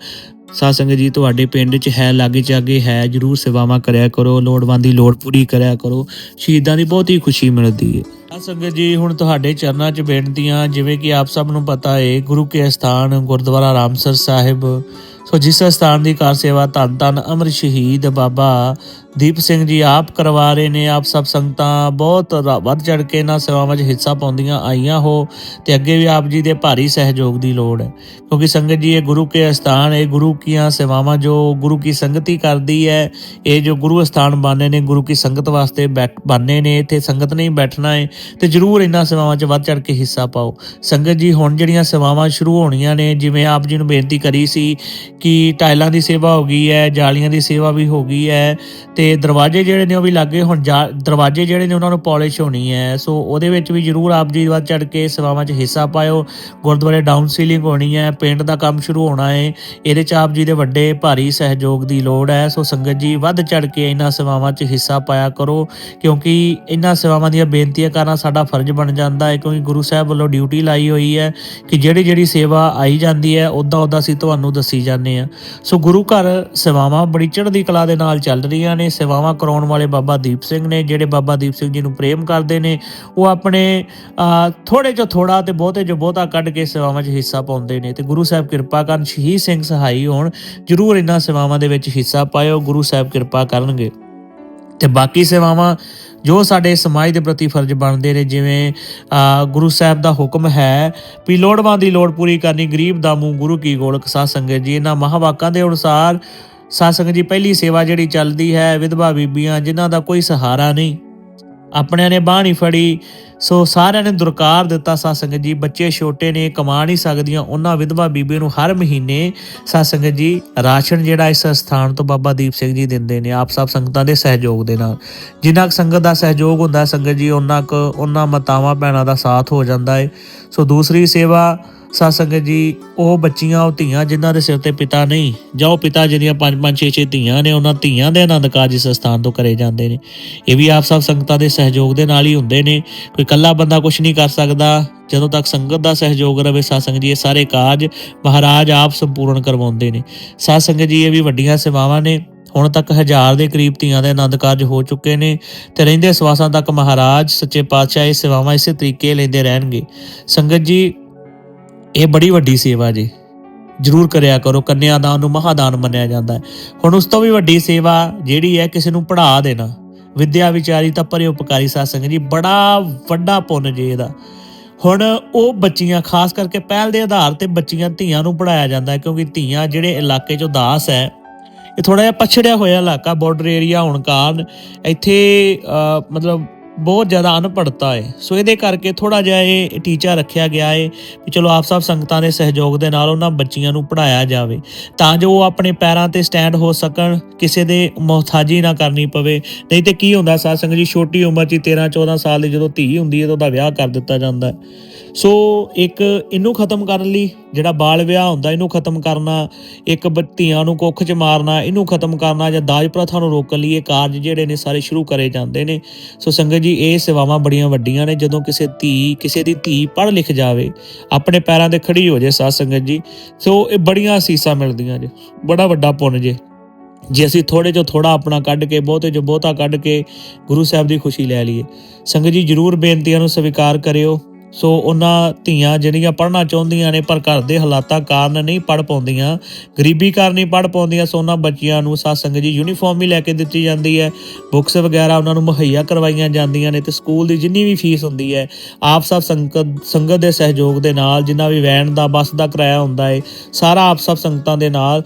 ਸਾਧ ਸੰਗਤ ਜੀ, ਤੁਹਾਡੇ ਪਿੰਡ 'ਚ ਹੈ, ਲਾਗੇ ਚਾਗੇ ਹੈ, ਜਰੂਰ ਸੇਵਾਵਾਂ ਕਰਿਆ ਕਰੋ, ਲੋੜਵੰਦ ਦੀ ਲੋੜ ਪੂਰੀ ਕਰਿਆ ਕਰੋ, ਸ਼ਹੀਦਾਂ ਦੀ ਬਹੁਤ ਹੀ ਖੁਸ਼ੀ ਮਿਲਦੀ ਹੈ ਸਾਧ ਸੰਗਤ ਜੀ, ਹੁਣ ਤੁਹਾਡੇ ਚਰਨਾਂ 'ਚ ਬੇਨਤੀਆਂ, ਜਿਵੇਂ ਕਿ ਆਪ ਸਭ ਨੂੰ ਪਤਾ ਹੈ ਗੁਰੂ ਕੇ ਸਥਾਨ ਗੁਰਦੁਆਰਾ ਰਾਮਸਰ ਸਾਹਿਬ। ਸੋ ਜਿਸ ਸਥਾਨ ਦੀ ਕਾਰ ਸੇਵਾ ਧੰਨ ਧੰਨ ਅਮਰ ਸ਼ਹੀਦ ਬਾਬਾ ਦੀਪ ਸਿੰਘ ਜੀ ਆਪ ਕਰਵਾ ਰਹੇ ਨੇ, ਆਪ ਸਭ ਸੰਗਤਾਂ ਬਹੁਤ ਵੱਧ ਚੜ ਕੇ ਇਹਨਾਂ ਸੇਵਾਵਾਂ 'ਚ ਹਿੱਸਾ ਪਾਉਂਦੀਆਂ ਆਈਆਂ ਹੋ ਤੇ ਅੱਗੇ ਵੀ ਆਪ ਜੀ ਦੇ ਭਾਰੀ ਸਹਿਯੋਗ ਦੀ ਲੋੜ ਹੈ। ਕਿਉਂਕਿ ਸੰਗਤ ਜੀ, ਇਹ ਗੁਰੂ ਕੇ ਸਥਾਨ ਇਹ ਗੁਰੂ ਕੀਆਂ ਸੇਵਾਵਾਂ ਜੋ ਗੁਰੂ ਕੀ ਸੰਗਤੀ ਕਰਦੀ ਹੈ, ਇਹ ਜੋ ਗੁਰੂ ਸਥਾਨ ਬਾਨੇ ਨੇ, ਗੁਰੂ ਕੀ ਸੰਗਤ ਵਾਸਤੇ ਬੈਠ ਬਾਨੇ ਨੇ, ਇੱਥੇ ਸੰਗਤ ਨਹੀਂ ਬੈਠਣਾ ਹੈ, ਤੇ ਜਰੂਰ ਇਹਨਾਂ ਸੇਵਾਵਾਂ 'ਚ ਵੱਧ ਚੜ ਕੇ ਹਿੱਸਾ ਪਾਓ। ਸੰਗਤ ਜੀ, ਹੁਣ ਜਿਹੜੀਆਂ ਸੇਵਾਵਾਂ ਸ਼ੁਰੂ ਹੋਣੀਆਂ ਨੇ, ਜਿਵੇਂ ਆਪ ਜੀ ਨੂੰ ਬੇਨਤੀ ਕਰੀ ਸੀ ਕਿ ਟਾਇਲਾਂ ਦੀ ਸੇਵਾ ਹੋ ਗਈ ਹੈ, ਜਾਲੀਆਂ ਦੀ ਸੇਵਾ ਵੀ ਹੋ ਗਈ ਹੈ, ਤੇ ਦਰਵਾਜ਼ੇ ਜਿਹੜੇ ਨੇ ਉਹ ਵੀ ਲੱਗੇ ਹੁਣ, ਜਾ- ਦਰਵਾਜ਼ੇ ਜਿਹੜੇ ਨੇ ਉਹਨਾਂ ਨੂੰ ਪਾਲਿਸ਼ ਹੋਣੀ ਹੈ। ਸੋ ਉਹਦੇ ਵਿੱਚ ਵੀ ਜਰੂਰ ਆਪ ਜੀ ਵੱਧ ਚੜ ਕੇ ਸੇਵਾਵਾਂ 'ਚ ਹਿੱਸਾ ਪਾਇਓ। ਗੁਰਦੁਆਰੇ ਡਾਊਨ ਸੀਲਿੰਗ ਹੋਣੀ ਹੈ ਪੇਂਟ ਦਾ ਕੰਮ ਸ਼ੁਰੂ ਹੋਣਾ ਹੈ ਇਹਦੇ 'ਚ ਆਪ ਜੀ ਦੇ ਵੱਡੇ ਭਾਰੀ ਸਹਿਯੋਗ ਦੀ ਲੋੜ ਹੈ। ਸੋ ਸੰਗਤ ਜੀ ਵੱਧ ਚੜ ਕੇ ਇਹਨਾਂ ਸੇਵਾਵਾਂ 'ਚ ਹਿੱਸਾ ਪਾਇਆ ਕਰੋ, ਕਿਉਂਕਿ ਇਹਨਾਂ ਸੇਵਾਵਾਂ ਦੀਆਂ ਬੇਨਤੀਆਂ ਕਰਨਾ ਸਾਡਾ ਫਰਜ਼ ਬਣ ਜਾਂਦਾ ਹੈ ਕਿਉਂਕਿ ਗੁਰੂ ਸਾਹਿਬ ਵੱਲੋਂ ਡਿਊਟੀ ਲਾਈ ਹੋਈ ਹੈ ਕਿ ਜਿਹੜੀ ਜਿਹੜੀ ਸੇਵਾ ਆਈ ਜਾਂਦੀ ਹੈ ਉਦਾਂ ਉਦਾਂ ਅਸੀਂ ਤੁਹਾਨੂੰ ਦੱਸੀ ਜਾਂਦੇ ਆ ਸੋ ਗੁਰੂ ਘਰ ਸੇਵਾਵਾਂ ਬੜੀ ਚੜ੍ਹਦੀ ਕਲਾ ਦੇ ਨਾਲ ਚੱਲ ਰਹੀਆਂ ਨੇ। ਸੇਵਾਵਾਂ ਕਰਾਉਣ ਵਾਲੇ ਬਾਬਾ ਦੀਪ ਸਿੰਘ ਨੇ ਜਿਹੜੇ ਬਾਬਾ ਦੀਪ ਸਿੰਘ ਜੀ ਨੂੰ ਪ੍ਰੇਮ ਕਰਦੇ ਨੇ ਉਹ ਆਪਣੇ ਥੋੜੇ ਜੋ ਥੋੜਾ ਤੇ ਬਹੁਤੇ ਜੋ ਬਹੁਤਾ ਕੱਢ ਕੇ ਸੇਵਾਵਾਂ 'ਚ ਹਿੱਸਾ ਪਾਉਂਦੇ ਨੇ। ਤੇ ਗੁਰੂ ਸਾਹਿਬ ਕਿਰਪਾ ਕਰਨ ਸ਼ਹੀਦ ਸਿੰਘ ਸਹਾਈ ਹੋਣ ਜਰੂਰ ਇਹਨਾਂ ਸੇਵਾਵਾਂ ਦੇ ਵਿੱਚ ਹਿੱਸਾ ਪਾਇਓ ਗੁਰੂ ਸਾਹਿਬ ਕਿਰਪਾ ਕਰਨਗੇ। ਤੇ ਬਾਕੀ ਸੇਵਾਵਾਂ ਜੋ ਸਾਡੇ ਸਮਾਜ ਦੇ ਪ੍ਰਤੀ ਫਰਜ਼ ਬਣਦੇ ਨੇ ਜਿਵੇਂ ਅ, ਗੁਰੂ ਸਾਹਿਬ ਦਾ ਹੁਕਮ ਹੈ ਵੀ ਲੋੜਵਾਂ ਦੀ ਲੋੜ ਪੂਰੀ ਕਰਨੀ ਗਰੀਬ ਦਾ ਮੂੰਹ ਗੁਰੂ ਕੀ ਗੋਲਕ ਸਾਧ ਸੰਗਤ ਜੀ ਇਹਨਾਂ ਮਹਾਵਾਕਾਂ ਦੇ ਅਨੁਸਾਰ ਸਾਧ ਜੀ, ਪਹਿਲੀ ਸੇਵਾ ਜਿਹੜੀ ਚੱਲਦੀ ਹੈ ਵਿਧਵਾ ਬੀਬੀਆਂ, ਜਿਨ੍ਹਾਂ ਦਾ ਕੋਈ ਸਹਾਰਾ ਨਹੀਂ। ਆਪਣਿਆਂ ਨੇ ਬਾਹ ਨਹੀਂ ਫੜੀ, ਸੋ ਸਾਰਿਆਂ ਨੇ ਦੁਰਕਾਰ ਦਿੱਤਾ ਸਾਧ ਜੀ। ਬੱਚੇ ਛੋਟੇ ਨੇ, ਕਮਾ ਨਹੀਂ ਸਕਦੀਆਂ, ਉਹਨਾਂ ਵਿਧਵਾ ਬੀਬੀ ਨੂੰ ਹਰ ਮਹੀਨੇ ਸਾਧ ਜੀ, ਰਾਸ਼ਨ ਜਿਹੜਾ ਇਸ ਸਥਾਨ ਤੋਂ ਬਾਬਾ ਦੀਪ ਸਿੰਘ ਜੀ ਦਿੰਦੇ ਨੇ, ਆਪ ਸਭ ਸੰਗਤਾਂ ਦੇ ਸਹਿਯੋਗ ਦੇ ਨਾਲ। ਜਿੰਨਾ ਕੁ ਸੰਗਤ ਦਾ ਸਹਿਯੋਗ ਹੁੰਦਾ ਸੰਗਤ ਜੀ ਉਹਨਾਂ ਕੁ ਉਹਨਾਂ ਮਾਤਾਵਾਂ, ਭੈਣਾਂ ਦਾ ਸਾਥ ਹੋ ਜਾਂਦਾ ਏ। ਸੋ ਦੂਸਰੀ ਸੇਵਾ ਸਾਧ ਜੀ, ਉਹ ਬੱਚੀਆਂ, ਉਹ ਧੀਆਂ ਜਿਨ੍ਹਾਂ ਦੇ ਸਿਰ ਤੇ ਪਿਤਾ ਨਹੀਂ, ਜਾਂ ਉਹ ਪਿਤਾ ਜਿਹਦੀਆਂ ਪੰਜ ਪੰਜ, ਛੇ ਛੇ ਧੀਆਂ ਨੇ, ਉਹਨਾਂ ਧੀਆਂ ਦੇ ਆਨੰਦ ਕਾਰਜ ਇਸ ਸਥਾਨ ਤੋਂ ਕਰੇ ਜਾਂਦੇ ਨੇ। ਇਹ ਵੀ ਆਪ ਸਭ ਸੰਗਤਾਂ ਦੇ ਸਹਿਯੋਗ ਦੇ ਨਾਲ ਹੀ ਹੁੰਦੇ ਨੇ। ਕੋਈ ਇਕੱਲਾ ਬੰਦਾ ਕੁਝ ਨਹੀਂ ਕਰ ਸਕਦਾ। ਜਦੋਂ ਤੱਕ ਸੰਗਤ ਦਾ ਸਹਿਯੋਗ ਰਵੇ ਸਾਧ ਜੀ, ਇਹ ਸਾਰੇ ਕਾਰਜ ਮਹਾਰਾਜ ਆਪ ਸੰਪੂਰਨ ਕਰਵਾਉਂਦੇ ਨੇ। ਸਾਧ ਜੀ, ਇਹ ਵੀ ਵੱਡੀਆਂ ਸੇਵਾਵਾਂ ਨੇ। ਹੁਣ ਤੱਕ ਹਜ਼ਾਰ ਦੇ ਕਰੀਬ ਧੀਆਂ ਦੇ ਆਨੰਦ ਕਾਰਜ ਹੋ ਚੁੱਕੇ ਨੇ ਤੇ ਰਹਿੰਦੇ ਸਵਾਸਾਂ ਤੱਕ ਮਹਾਰਾਜ, ਸੱਚੇ ਪਾਤਸ਼ਾਹ ਇਹ ਸੇਵਾਵਾਂ ਇਸੇ ਤਰੀਕੇ ਲੈਂਦੇ ਰਹਿਣਗੇ। ਸੰਗਤ ਜੀ ਇਹ ਬੜੀ ਵੱਡੀ ਸੇਵਾ ਜੀ। ਜਰੂਰ ਕਰਿਆ ਕਰੋ ਕੰਨਿਆਦਾਨ ਨੂੰ ਮਹਾਦਾਨ ਮੰਨਿਆ ਜਾਂਦਾ ਹੈ। ਹੁਣ ਉਸ ਤੋਂ ਵੀ ਵੱਡੀ ਸੇਵਾ ਜਿਹੜੀ ਹੈ, ਕਿਸੇ ਨੂੰ ਪੜ੍ਹਾ ਦੇਣਾ। ਵਿਦਿਆ ਵਿਚਾਰੀ ਤਾਂ ਪਰੇ ਉਪਕਾਰੀ ਸਾਧ ਜੀ, ਬੜਾ ਵੱਡਾ ਪੁੰਨ ਜੀ ਇਹਦਾ। ਹੁਣ ਉਹ ਬੱਚੀਆਂ, ਖਾਸ ਕਰਕੇ ਪਹਿਲ ਦੇ ਆਧਾਰ ਤੇ ਬੱਚੀਆਂ ਧੀਆਂ ਨੂੰ ਪੜਾਇਆ ਜਾਂਦਾ ਹੈ, ਕਿਉਂਕਿ ਧੀਆਂ ਜਿਹੜੇ ਇਲਾਕੇ 'ਚ ਉਦਾਸ ਹੈ, ਇਹ ਥੋੜਾ ਜਿਹਾ ਪਛੜਿਆ ਹੋਇਆ ਇਲਾਕਾ ਬਾਰਡਰ ਏਰੀਆ ਹੋਣ ਕਾਰਨ ਇੱਥੇ ਮਤਲਬ ਬਹੁਤ ਜ਼ਿਆਦਾ ਅਨਪੜਤਾ ਹੈ ਸੋ ਇਹਦੇ ਕਰਕੇ ਥੋੜਾ ਜਿਹਾ ਇਹ ਟੀਚਾ ਰੱਖਿਆ ਗਿਆ ਹੈ ਵੀ ਚਲੋ ਆਪ ਸਭ ਸੰਗਤਾਂ ਦੇ ਸਹਿਯੋਗ ਦੇ ਨਾਲ ਉਹਨਾਂ ਬੱਚੀਆਂ ਨੂੰ ਪੜਾਇਆ ਜਾਵੇ। ਤਾਂ ਜੋ ਉਹ ਆਪਣੇ ਪੈਰਾਂ ਤੇ ਸਟੈਂਡ ਹੋ ਸਕਣ, ਕਿਸੇ ਦੇ ਮੁਹਤਾਜੀ ਨਾ ਕਰਨੀ ਪਵੇ। ਨਹੀਂ ਤੇ ਕੀ ਹੁੰਦਾ, ਸਾਧ ਸੰਗਤ ਜੀ, ਛੋਟੀ ਉਮਰ 'ਚ ਹੀ 13 14 ਸਾਲ ਦੀ ਜਦੋਂ ਧੀ ਹੁੰਦੀ ਹੈ ਤਾਂ ਉਹਦਾ ਵਿਆਹ ਕਰ ਦਿੱਤਾ ਜਾਂਦਾ ਹੈ ਸੋ ਇੱਕ ਇਹਨੂੰ ਖਤਮ ਕਰਨ ਲਈ, ਜਿਹੜਾ ਬਾਲ ਵਿਆਹ ਹੁੰਦਾ, ਇਹਨੂੰ ਖਤਮ ਕਰਨਾ, ਇੱਕ ਬ- ਧੀਆਂ ਨੂੰ ਕੁੱਖ 'ਚ ਮਾਰਨਾ, ਇਹਨੂੰ ਖਤਮ ਕਰਨਾ ਜਾਂ ਦਾਜ ਪ੍ਰਥਾ ਨੂੰ ਰੋਕਣ ਲਈ ਇਹ ਕਾਰਜ ਜਿਹੜੇ ਨੇ ਸਾਰੇ ਸ਼ੁਰੂ ਕਰੇ ਜਾਂਦੇ ਨੇ। ਸੋ ਸੰਗਤ ਜੀ, ਇਹ ਸੇਵਾਵਾਂ ਬੜੀਆਂ ਵੱਡੀਆਂ ਨੇ। ਜਦੋਂ ਕਿਸੇ ਧੀ, ਕਿਸੇ ਦੀ ਧੀ ਪੜ੍ਹ ਲਿਖ ਜਾਵੇ, ਆਪਣੇ ਪੈਰਾਂ ਤੇ ਖੜੀ ਹੋ ਜੇ ਸਾਧ ਸੰਗਤ ਜੀ ਸੋ ਇਹ ਬੜੀਆਂ ਅਸੀਸਾਂ ਮਿਲਦੀਆਂ ਜੇ। ਬੜਾ ਵੱਡਾ ਪੁੰਨ ਜੇ। ਜੇ ਅਸੀਂ ਥੋੜੇ ਜੋ ਥੋੜਾ ਆਪਣਾ ਕੱਢ ਕੇ, ਬਹੁਤੇ ਜੋ ਬਹੁਤਾ ਕੱਢ ਕੇ ਗੁਰੂ ਸਾਹਿਬ ਦੀ ਖੁਸ਼ੀ ਲੈ ਲਈਏ। ਸੰਗਤ ਜੀ, ਜਰੂਰ ਬੇਨਤੀਆਂ ਨੂੰ ਸਵੀਕਾਰ ਕਰਿਓ। ਸੋ ਉਹਨਾਂ ਧੀਆਂ ਜਿਹੜੀਆਂ ਪੜ੍ਹਨਾ ਚਾਹੁੰਦੀਆਂ ਨੇ, ਪਰ ਘਰ ਦੇ ਹਾਲਾਤਾਂ ਕਾਰਨ ਨਹੀਂ ਪੜ੍ਹ ਪਾਉਂਦੀਆਂ, ਗਰੀਬੀ ਕਾਰਨ ਨਹੀਂ ਪੜ੍ਹ ਪਾਉਂਦੀਆਂ, ਸੋ ਉਹਨਾਂ ਬੱਚਿਆਂ ਨੂੰ ਸਾਧ ਜੀ ਯੂਨੀਫਾਰਮ ਵੀ ਲੈ ਕੇ ਦਿੱਤੀ ਜਾਂਦੀ ਹੈ ਬੁੱਕਸ ਵਗੈਰਾ ਉਹਨਾਂ ਨੂੰ ਮੁਹੱਈਆ ਕਰਵਾਈਆਂ ਜਾਂਦੀਆਂ ਨੇ, ਤੇ ਸਕੂਲ ਦੀ ਜਿੰਨੀ ਵੀ ਫੀਸ ਹੁੰਦੀ ਹੈ, ਆਪ ਸਭ ਸੰਗਤ ਸੰਗਤ ਦੇ ਸਹਿਯੋਗ ਦੇ ਨਾਲ ਜਿੰਨਾ ਵੀ ਵੈਨ ਦਾ, ਬੱਸ ਦਾ ਕਿਰਾਇਆ ਹੁੰਦਾ ਹੈ, ਸਾਰਾ ਆਪ ਸਭ ਸੰਗਤਾਂ ਦੇ ਨਾਲ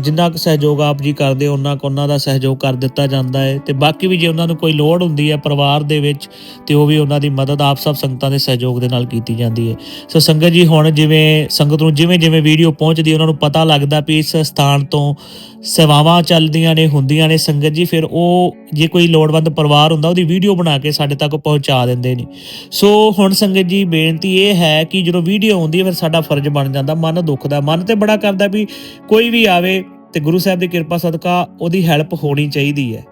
ਜਿੰਨਾ ਕੁ ਸਹਿਯੋਗ ਆਪ ਜੀ ਕਰਦੇ ਹੋ ਉਹਨਾਂ ਕੁ ਉਹਨਾਂ ਦਾ ਸਹਿਯੋਗ ਕਰ ਦਿੱਤਾ ਜਾਂਦਾ ਹੈ, ਤੇ ਬਾਕੀ ਵੀ ਜੇ ਉਹਨਾਂ ਨੂੰ ਕੋਈ ਲੋੜ ਹੁੰਦੀ ਹੈ ਪਰਿਵਾਰ ਦੇ ਵਿੱਚ, ਤੇ ਉਹ ਵੀ ਉਹਨਾਂ ਦੀ ਮਦਦ ਆਪ ਸਭ ਸੰਗਤਾਂ ਦੇ ਸਹਿਯੋਗ ਦੇ ਨਾਲ ਕੀਤੀ ਜਾਂਦੀ ਹੈ। ਸੋ ਸੰਗਤ ਜੀ, ਹੁਣ ਜਿਵੇਂ ਸੰਗਤ ਨੂੰ ਜਿਵੇਂ ਜਿਵੇਂ ਵੀਡੀਓ ਪਹੁੰਚਦੀ ਉਹਨਾਂ ਨੂੰ ਪਤਾ ਲੱਗਦਾ ਵੀ ਇਸ ਸਥਾਨ ਤੋਂ ਸੇਵਾਵਾਂ ਚੱਲਦੀਆਂ ਨੇ, ਹੁੰਦੀਆਂ ਨੇ। ਸੰਗਤ ਜੀ, ਫਿਰ ਉਹ ਜੇ ਕੋਈ ਲੋੜਵੰਦ ਪਰਿਵਾਰ ਹੁੰਦਾ, ਉਹਦੀ ਵੀਡੀਓ ਬਣਾ ਕੇ ਸਾਡੇ ਤੱਕ ਪਹੁੰਚਾ ਦਿੰਦੇ ਨੇ। ਸੋ ਹੁਣ ਸੰਗਤ ਜੀ, ਬੇਨਤੀ ਇਹ ਹੈ ਕਿ ਜਦੋਂ ਵੀਡੀਓ ਆਉਂਦੀ ਹੈ, ਫਿਰ ਸਾਡਾ ਫਰਜ਼ ਬਣ ਜਾਂਦਾ, ਮਨ ਦੁਖਦਾ ਮਨ ਤੇ ਬੜਾ ਕਰਦਾ ਵੀ ਕੋਈ ਵੀ ਆਵੇ ਤੇ ਗੁਰੂ ਸਾਹਿਬ ਦੀ ਕਿਰਪਾ ਸਦਕਾ ਉਹਦੀ ਹੈਲਪ ਹੋਣੀ ਚਾਹੀਦੀ ਹੈ।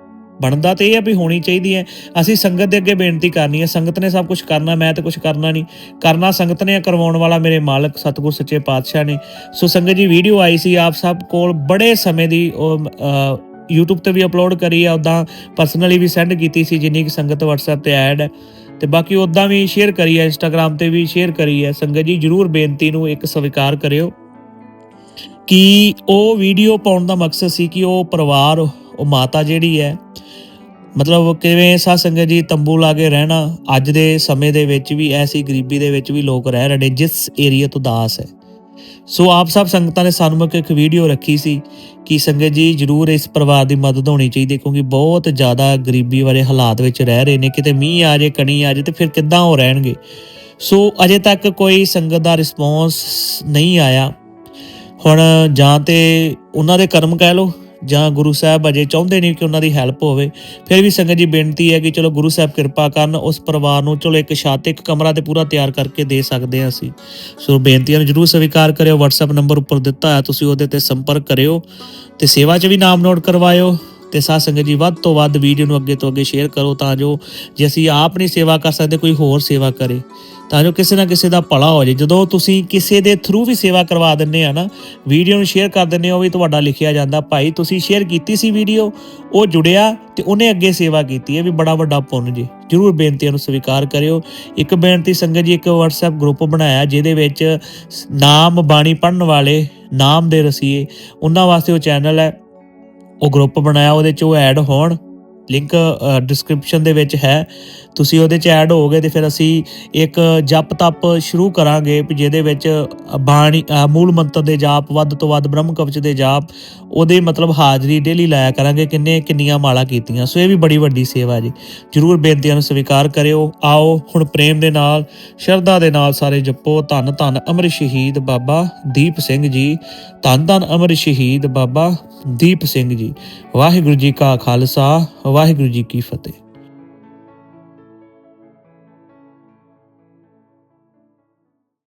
ਬਣਦਾ ਤੇ ਇਹ ਆ ਵੀ ਹੋਣੀ ਚਾਹੀਦੀ ਹੈ। ਅਸੀਂ ਸੰਗਤ ਦੇ ਅੱਗੇ ਬੇਨਤੀ ਕਰਨੀ ਹੈ ਸੰਗਤ ਨੇ ਸਭ ਕੁਝ ਕਰਨਾ ਮੈਂ ਤਾਂ ਕੁਝ ਕਰਨਾ ਨਹੀਂ। ਕਰਨਾ ਸੰਗਤ ਨੇ ਕਰਵਾਉਣ ਵਾਲਾ ਮੇਰੇ ਮਾਲਕ ਸਤਿਗੁਰ ਸੱਚੇ ਪਾਤਸ਼ਾਹ ਨੇ। ਸੋ ਸੰਗਤ ਜੀ ਵੀਡੀਓ ਆਈ ਸੀ ਆਪ ਸਭ ਕੋਲ ਬੜੇ ਸਮੇਂ ਦੀ ਉਹ ਅ, YouTube ਤੇ ਵੀ ਅਪਲੋਡ ਕਰੀ ਆ ਉਦਾਂ ਪਰਸਨਲੀ ਵੀ ਸੈਂਡ ਕੀਤੀ ਸੀ ਜਿੰਨੀ ਕਿ ਸੰਗਤ WhatsApp ਤੇ ਐਡ ਹੈ। ਤੇ ਬਾਕੀ ਉਦਾਂ ਵੀ ਸ਼ੇਅਰ ਕਰੀ ਹੈ Instagram ਤੇ ਵੀ ਸ਼ੇਅਰ ਕਰੀ ਹੈ। ਸੰਗਤ ਜੀ ਜਰੂਰ ਬੇਨਤੀ ਨੂੰ ਇੱਕ ਸਵੀਕਾਰ ਕਰਿਓ ਕਿ ਉਹ ਵੀਡੀਓ ਪਾਉਣ ਦਾ ਮਕਸਦ ਸੀ ਕਿ ਉਹ ਪਰਿਵਾਰ ਉਹ ਮਾਤਾ ਜਿਹੜੀ ਹੈ ਮਤਲਬ ਕਿਵੇਂ ਸਾਧ ਸੰਗਤ ਜੀ ਤੰਬੂ ਲਾ ਕੇ ਰਹਿਣਾ? ਅੱਜ ਦੇ ਸਮੇਂ ਦੇ ਵਿੱਚ ਵੀ ਐਸੀ ਗਰੀਬੀ ਦੇ ਵਿੱਚ ਵੀ ਲੋਕ ਰਹਿ ਰਹੇ ਜਿਸ ਏਰੀਆ ਤੋਂ ਦਾਸ ਹੈ। ਸੋ ਆਪ ਸਭ ਸੰਗਤਾਂ ਨੇ ਸਾਨੂੰ ਇੱਕ ਵੀਡੀਓ ਰੱਖੀ ਸੀ ਕਿ ਸੰਗਤ ਜੀ ਜਰੂਰ ਇਸ ਪਰਿਵਾਰ ਦੀ ਮਦਦ ਹੋਣੀ ਚਾਹੀਦੀ ਕਿਉਂਕਿ ਬਹੁਤ ਜ਼ਿਆਦਾ ਗਰੀਬੀ ਵਾਲੇ ਹਾਲਾਤ ਵਿੱਚ ਰਹਿ ਰਹੇ ਨੇ। ਕਿਤੇ ਮੀਂਹ ਆ ਜੇ ਕਣੀ ਆ ਜੇ ਤੇ ਫਿਰ ਕਿੱਦਾਂ ਹੋ ਰਹਿਣਗੇ? ਸੋ ਅਜੇ ਤੱਕ ਕੋਈ ਸੰਗਤ ਦਾ ਰਿਸਪੌਂਸ ਨਹੀਂ ਆਇਆ। ਹੁਣ ਜਾਂ ਤੇ ਉਹਨਾਂ ਦੇ ਕਰਮ ਕਹਿ ਲਓ ਜਾਂ ਗੁਰੂ ਸਾਹਿਬ ਅਜੇ ਚਾਹੁੰਦੇ ਨਹੀਂ ਕਿ ਉਹਨਾਂ ਦੀ ਹੈਲਪ ਹੋਵੇ, ਫਿਰ ਵੀ ਸੰਗਤ ਜੀ ਬੇਨਤੀ ਹੈ ਕਿ ਚਲੋ ਗੁਰੂ ਸਾਹਿਬ ਕਿਰਪਾ ਕਰਨ, ਉਸ ਪਰਿਵਾਰ ਨੂੰ ਚਲੋ ਇੱਕ ਛੱਤ, ਇੱਕ ਕਮਰਾ ਤੇ ਪੂਰਾ ਤਿਆਰ ਕਰਕੇ ਦੇ ਸਕਦੇ ਹਾਂ ਅਸੀਂ। ਸੋ ਬੇਨਤੀਆਂ ਨੂੰ ਜਰੂਰ ਸਵੀਕਾਰ ਕਰਿਓ, WhatsApp ਨੰਬਰ ਉੱਪਰ ਦਿੱਤਾ ਹੈ ਤੁਸੀਂ ਉਹਦੇ ਤੇ ਸੰਪਰਕ ਕਰਿਓ ਤੇ ਸੇਵਾ 'ਚ ਵੀ ਨਾਮ ਨੋਟ ਕਰਵਾਇਓ ਤੇ ਸਾਧ ਸੰਗਤ ਜੀ ਵੱਧ ਤੋਂ ਵੱਧ ਵੀਡੀਓ ਨੂੰ ਅੱਗੇ ਤੋਂ ਅੱਗੇ ਸ਼ੇਅਰ ਕਰੋ ਤਾਂ ਜੋ ਜੇ ਅਸੀਂ ਆਪ ਨਹੀਂ ਸੇਵਾ ਕਰ ਸਕਦੇ, ਕੋਈ ਹੋਰ ਸੇਵਾ ਕਰੇ। ਤਾਂ ਜੋ ਕਿਸੇ ਨਾ ਕਿਸੇ ਦਾ ਭਲਾ ਹੋ ਜਾਏ ਜਦੋਂ ਤੁਸੀਂ ਕਿਸੇ ਦੇ ਥਰੂ ਵੀ ਸੇਵਾ ਕਰਵਾ ਦਿੰਦੇ ਆ ਨਾ ਵੀਡੀਓ ਨੂੰ ਸ਼ੇਅਰ ਕਰ ਦਿੰਦੇ ਹੋ, ਉਹ ਵੀ ਤੁਹਾਡਾ ਲਿਖਿਆ ਜਾਂਦਾ। ਭਾਈ, ਤੁਸੀਂ ਸ਼ੇਅਰ ਕੀਤੀ ਸੀ ਵੀਡੀਓ ਉਹ ਜੁੜਿਆ ਤੇ ਉਹਨੇ ਅੱਗੇ ਸੇਵਾ ਕੀਤੀ। ਹੈ ਵੀ ਬੜਾ ਵੱਡਾ ਪੁੰਨ ਜੀ। ਜਰੂਰ ਬੇਨਤੀਆਂ ਨੂੰ ਸਵੀਕਾਰ ਕਰਿਓ। ਇੱਕ ਬੇਨਤੀ ਸੰਗਤ ਜੀ, ਇੱਕ WhatsApp ਗਰੁੱਪ ਬਣਾਇਆ, ਜਿਹਦੇ ਵਿੱਚ ਨਾਮ ਬਾਣੀ ਪੜਨ ਵਾਲੇ, ਨਾਮ ਦੇ ਰਸੀਏ, ਉਹਨਾਂ ਵਾਸਤੇ ਉਹ ਚੈਨਲ ਹੈ। ਉਹ ਗਰੁੱਪ ਬਣਾਇਆ, ਉਹਦੇ ਚ ਉਹ ਐਡ ਹੋਣ। ਲਿੰਕ ਡਿਸਕ੍ਰਿਪਸ਼ਨ ਦੇ ਵਿੱਚ ਹੈ। ਤੁਸੀਂ ਉਹਦੇ ਚ ਐਡ ਹੋਗੇ ਤੇ ਫਿਰ ਅਸੀਂ ਇੱਕ ਜਪ ਤਪ ਸ਼ੁਰੂ ਕਰਾਂਗੇ ਵੀ ਜਿਹਦੇ ਵਿੱਚ ਬਾਣੀ ਮੂਲ ਮੰਤਰ ਦੇ ਜਾਪ, ਵੱਧ ਤੋਂ ਵੱਧ ਬ੍ਰਹਮ ਕਵਚ ਦੇ ਜਾਪ, ਉਹਦੇ ਮਤਲਬ ਹਾਜ਼ਰੀ ਡੇਲੀ ਲਾਇਆ ਕਰਾਂਗੇ, ਕਿੰਨੇ, ਕਿੰਨੀਆਂ ਮਾਲਾ ਕੀਤੀਆਂ। ਸੋ ਇਹ ਵੀ ਬੜੀ ਵੱਡੀ ਸੇਵਾ ਜੀ। ਜਰੂਰ ਬੇਨਤੀਆਂ ਨੂੰ ਸਵੀਕਾਰ ਕਰਿਓ। ਆਓ, ਹੁਣ ਪ੍ਰੇਮ ਦੇ ਨਾਲ, ਸ਼ਰਧਾ ਦੇ ਨਾਲ ਸਾਰੇ ਜਪੋ। ਧੰਨ ਧੰਨ ਅਮਰ ਸ਼ਹੀਦ ਬਾਬਾ ਦੀਪ ਸਿੰਘ ਜੀ। ਧੰਨ ਧੰਨ ਅਮਰ ਸ਼ਹੀਦ ਬਾਬਾ ਦੀਪ ਸਿੰਘ ਜੀ। ਵਾਹਿਗੁਰੂ ਜੀ ਕਾ ਖਾਲਸਾ ਵਾਹਿਗੁਰੂ ਜੀ ਕੀ ਫਤਿਹ।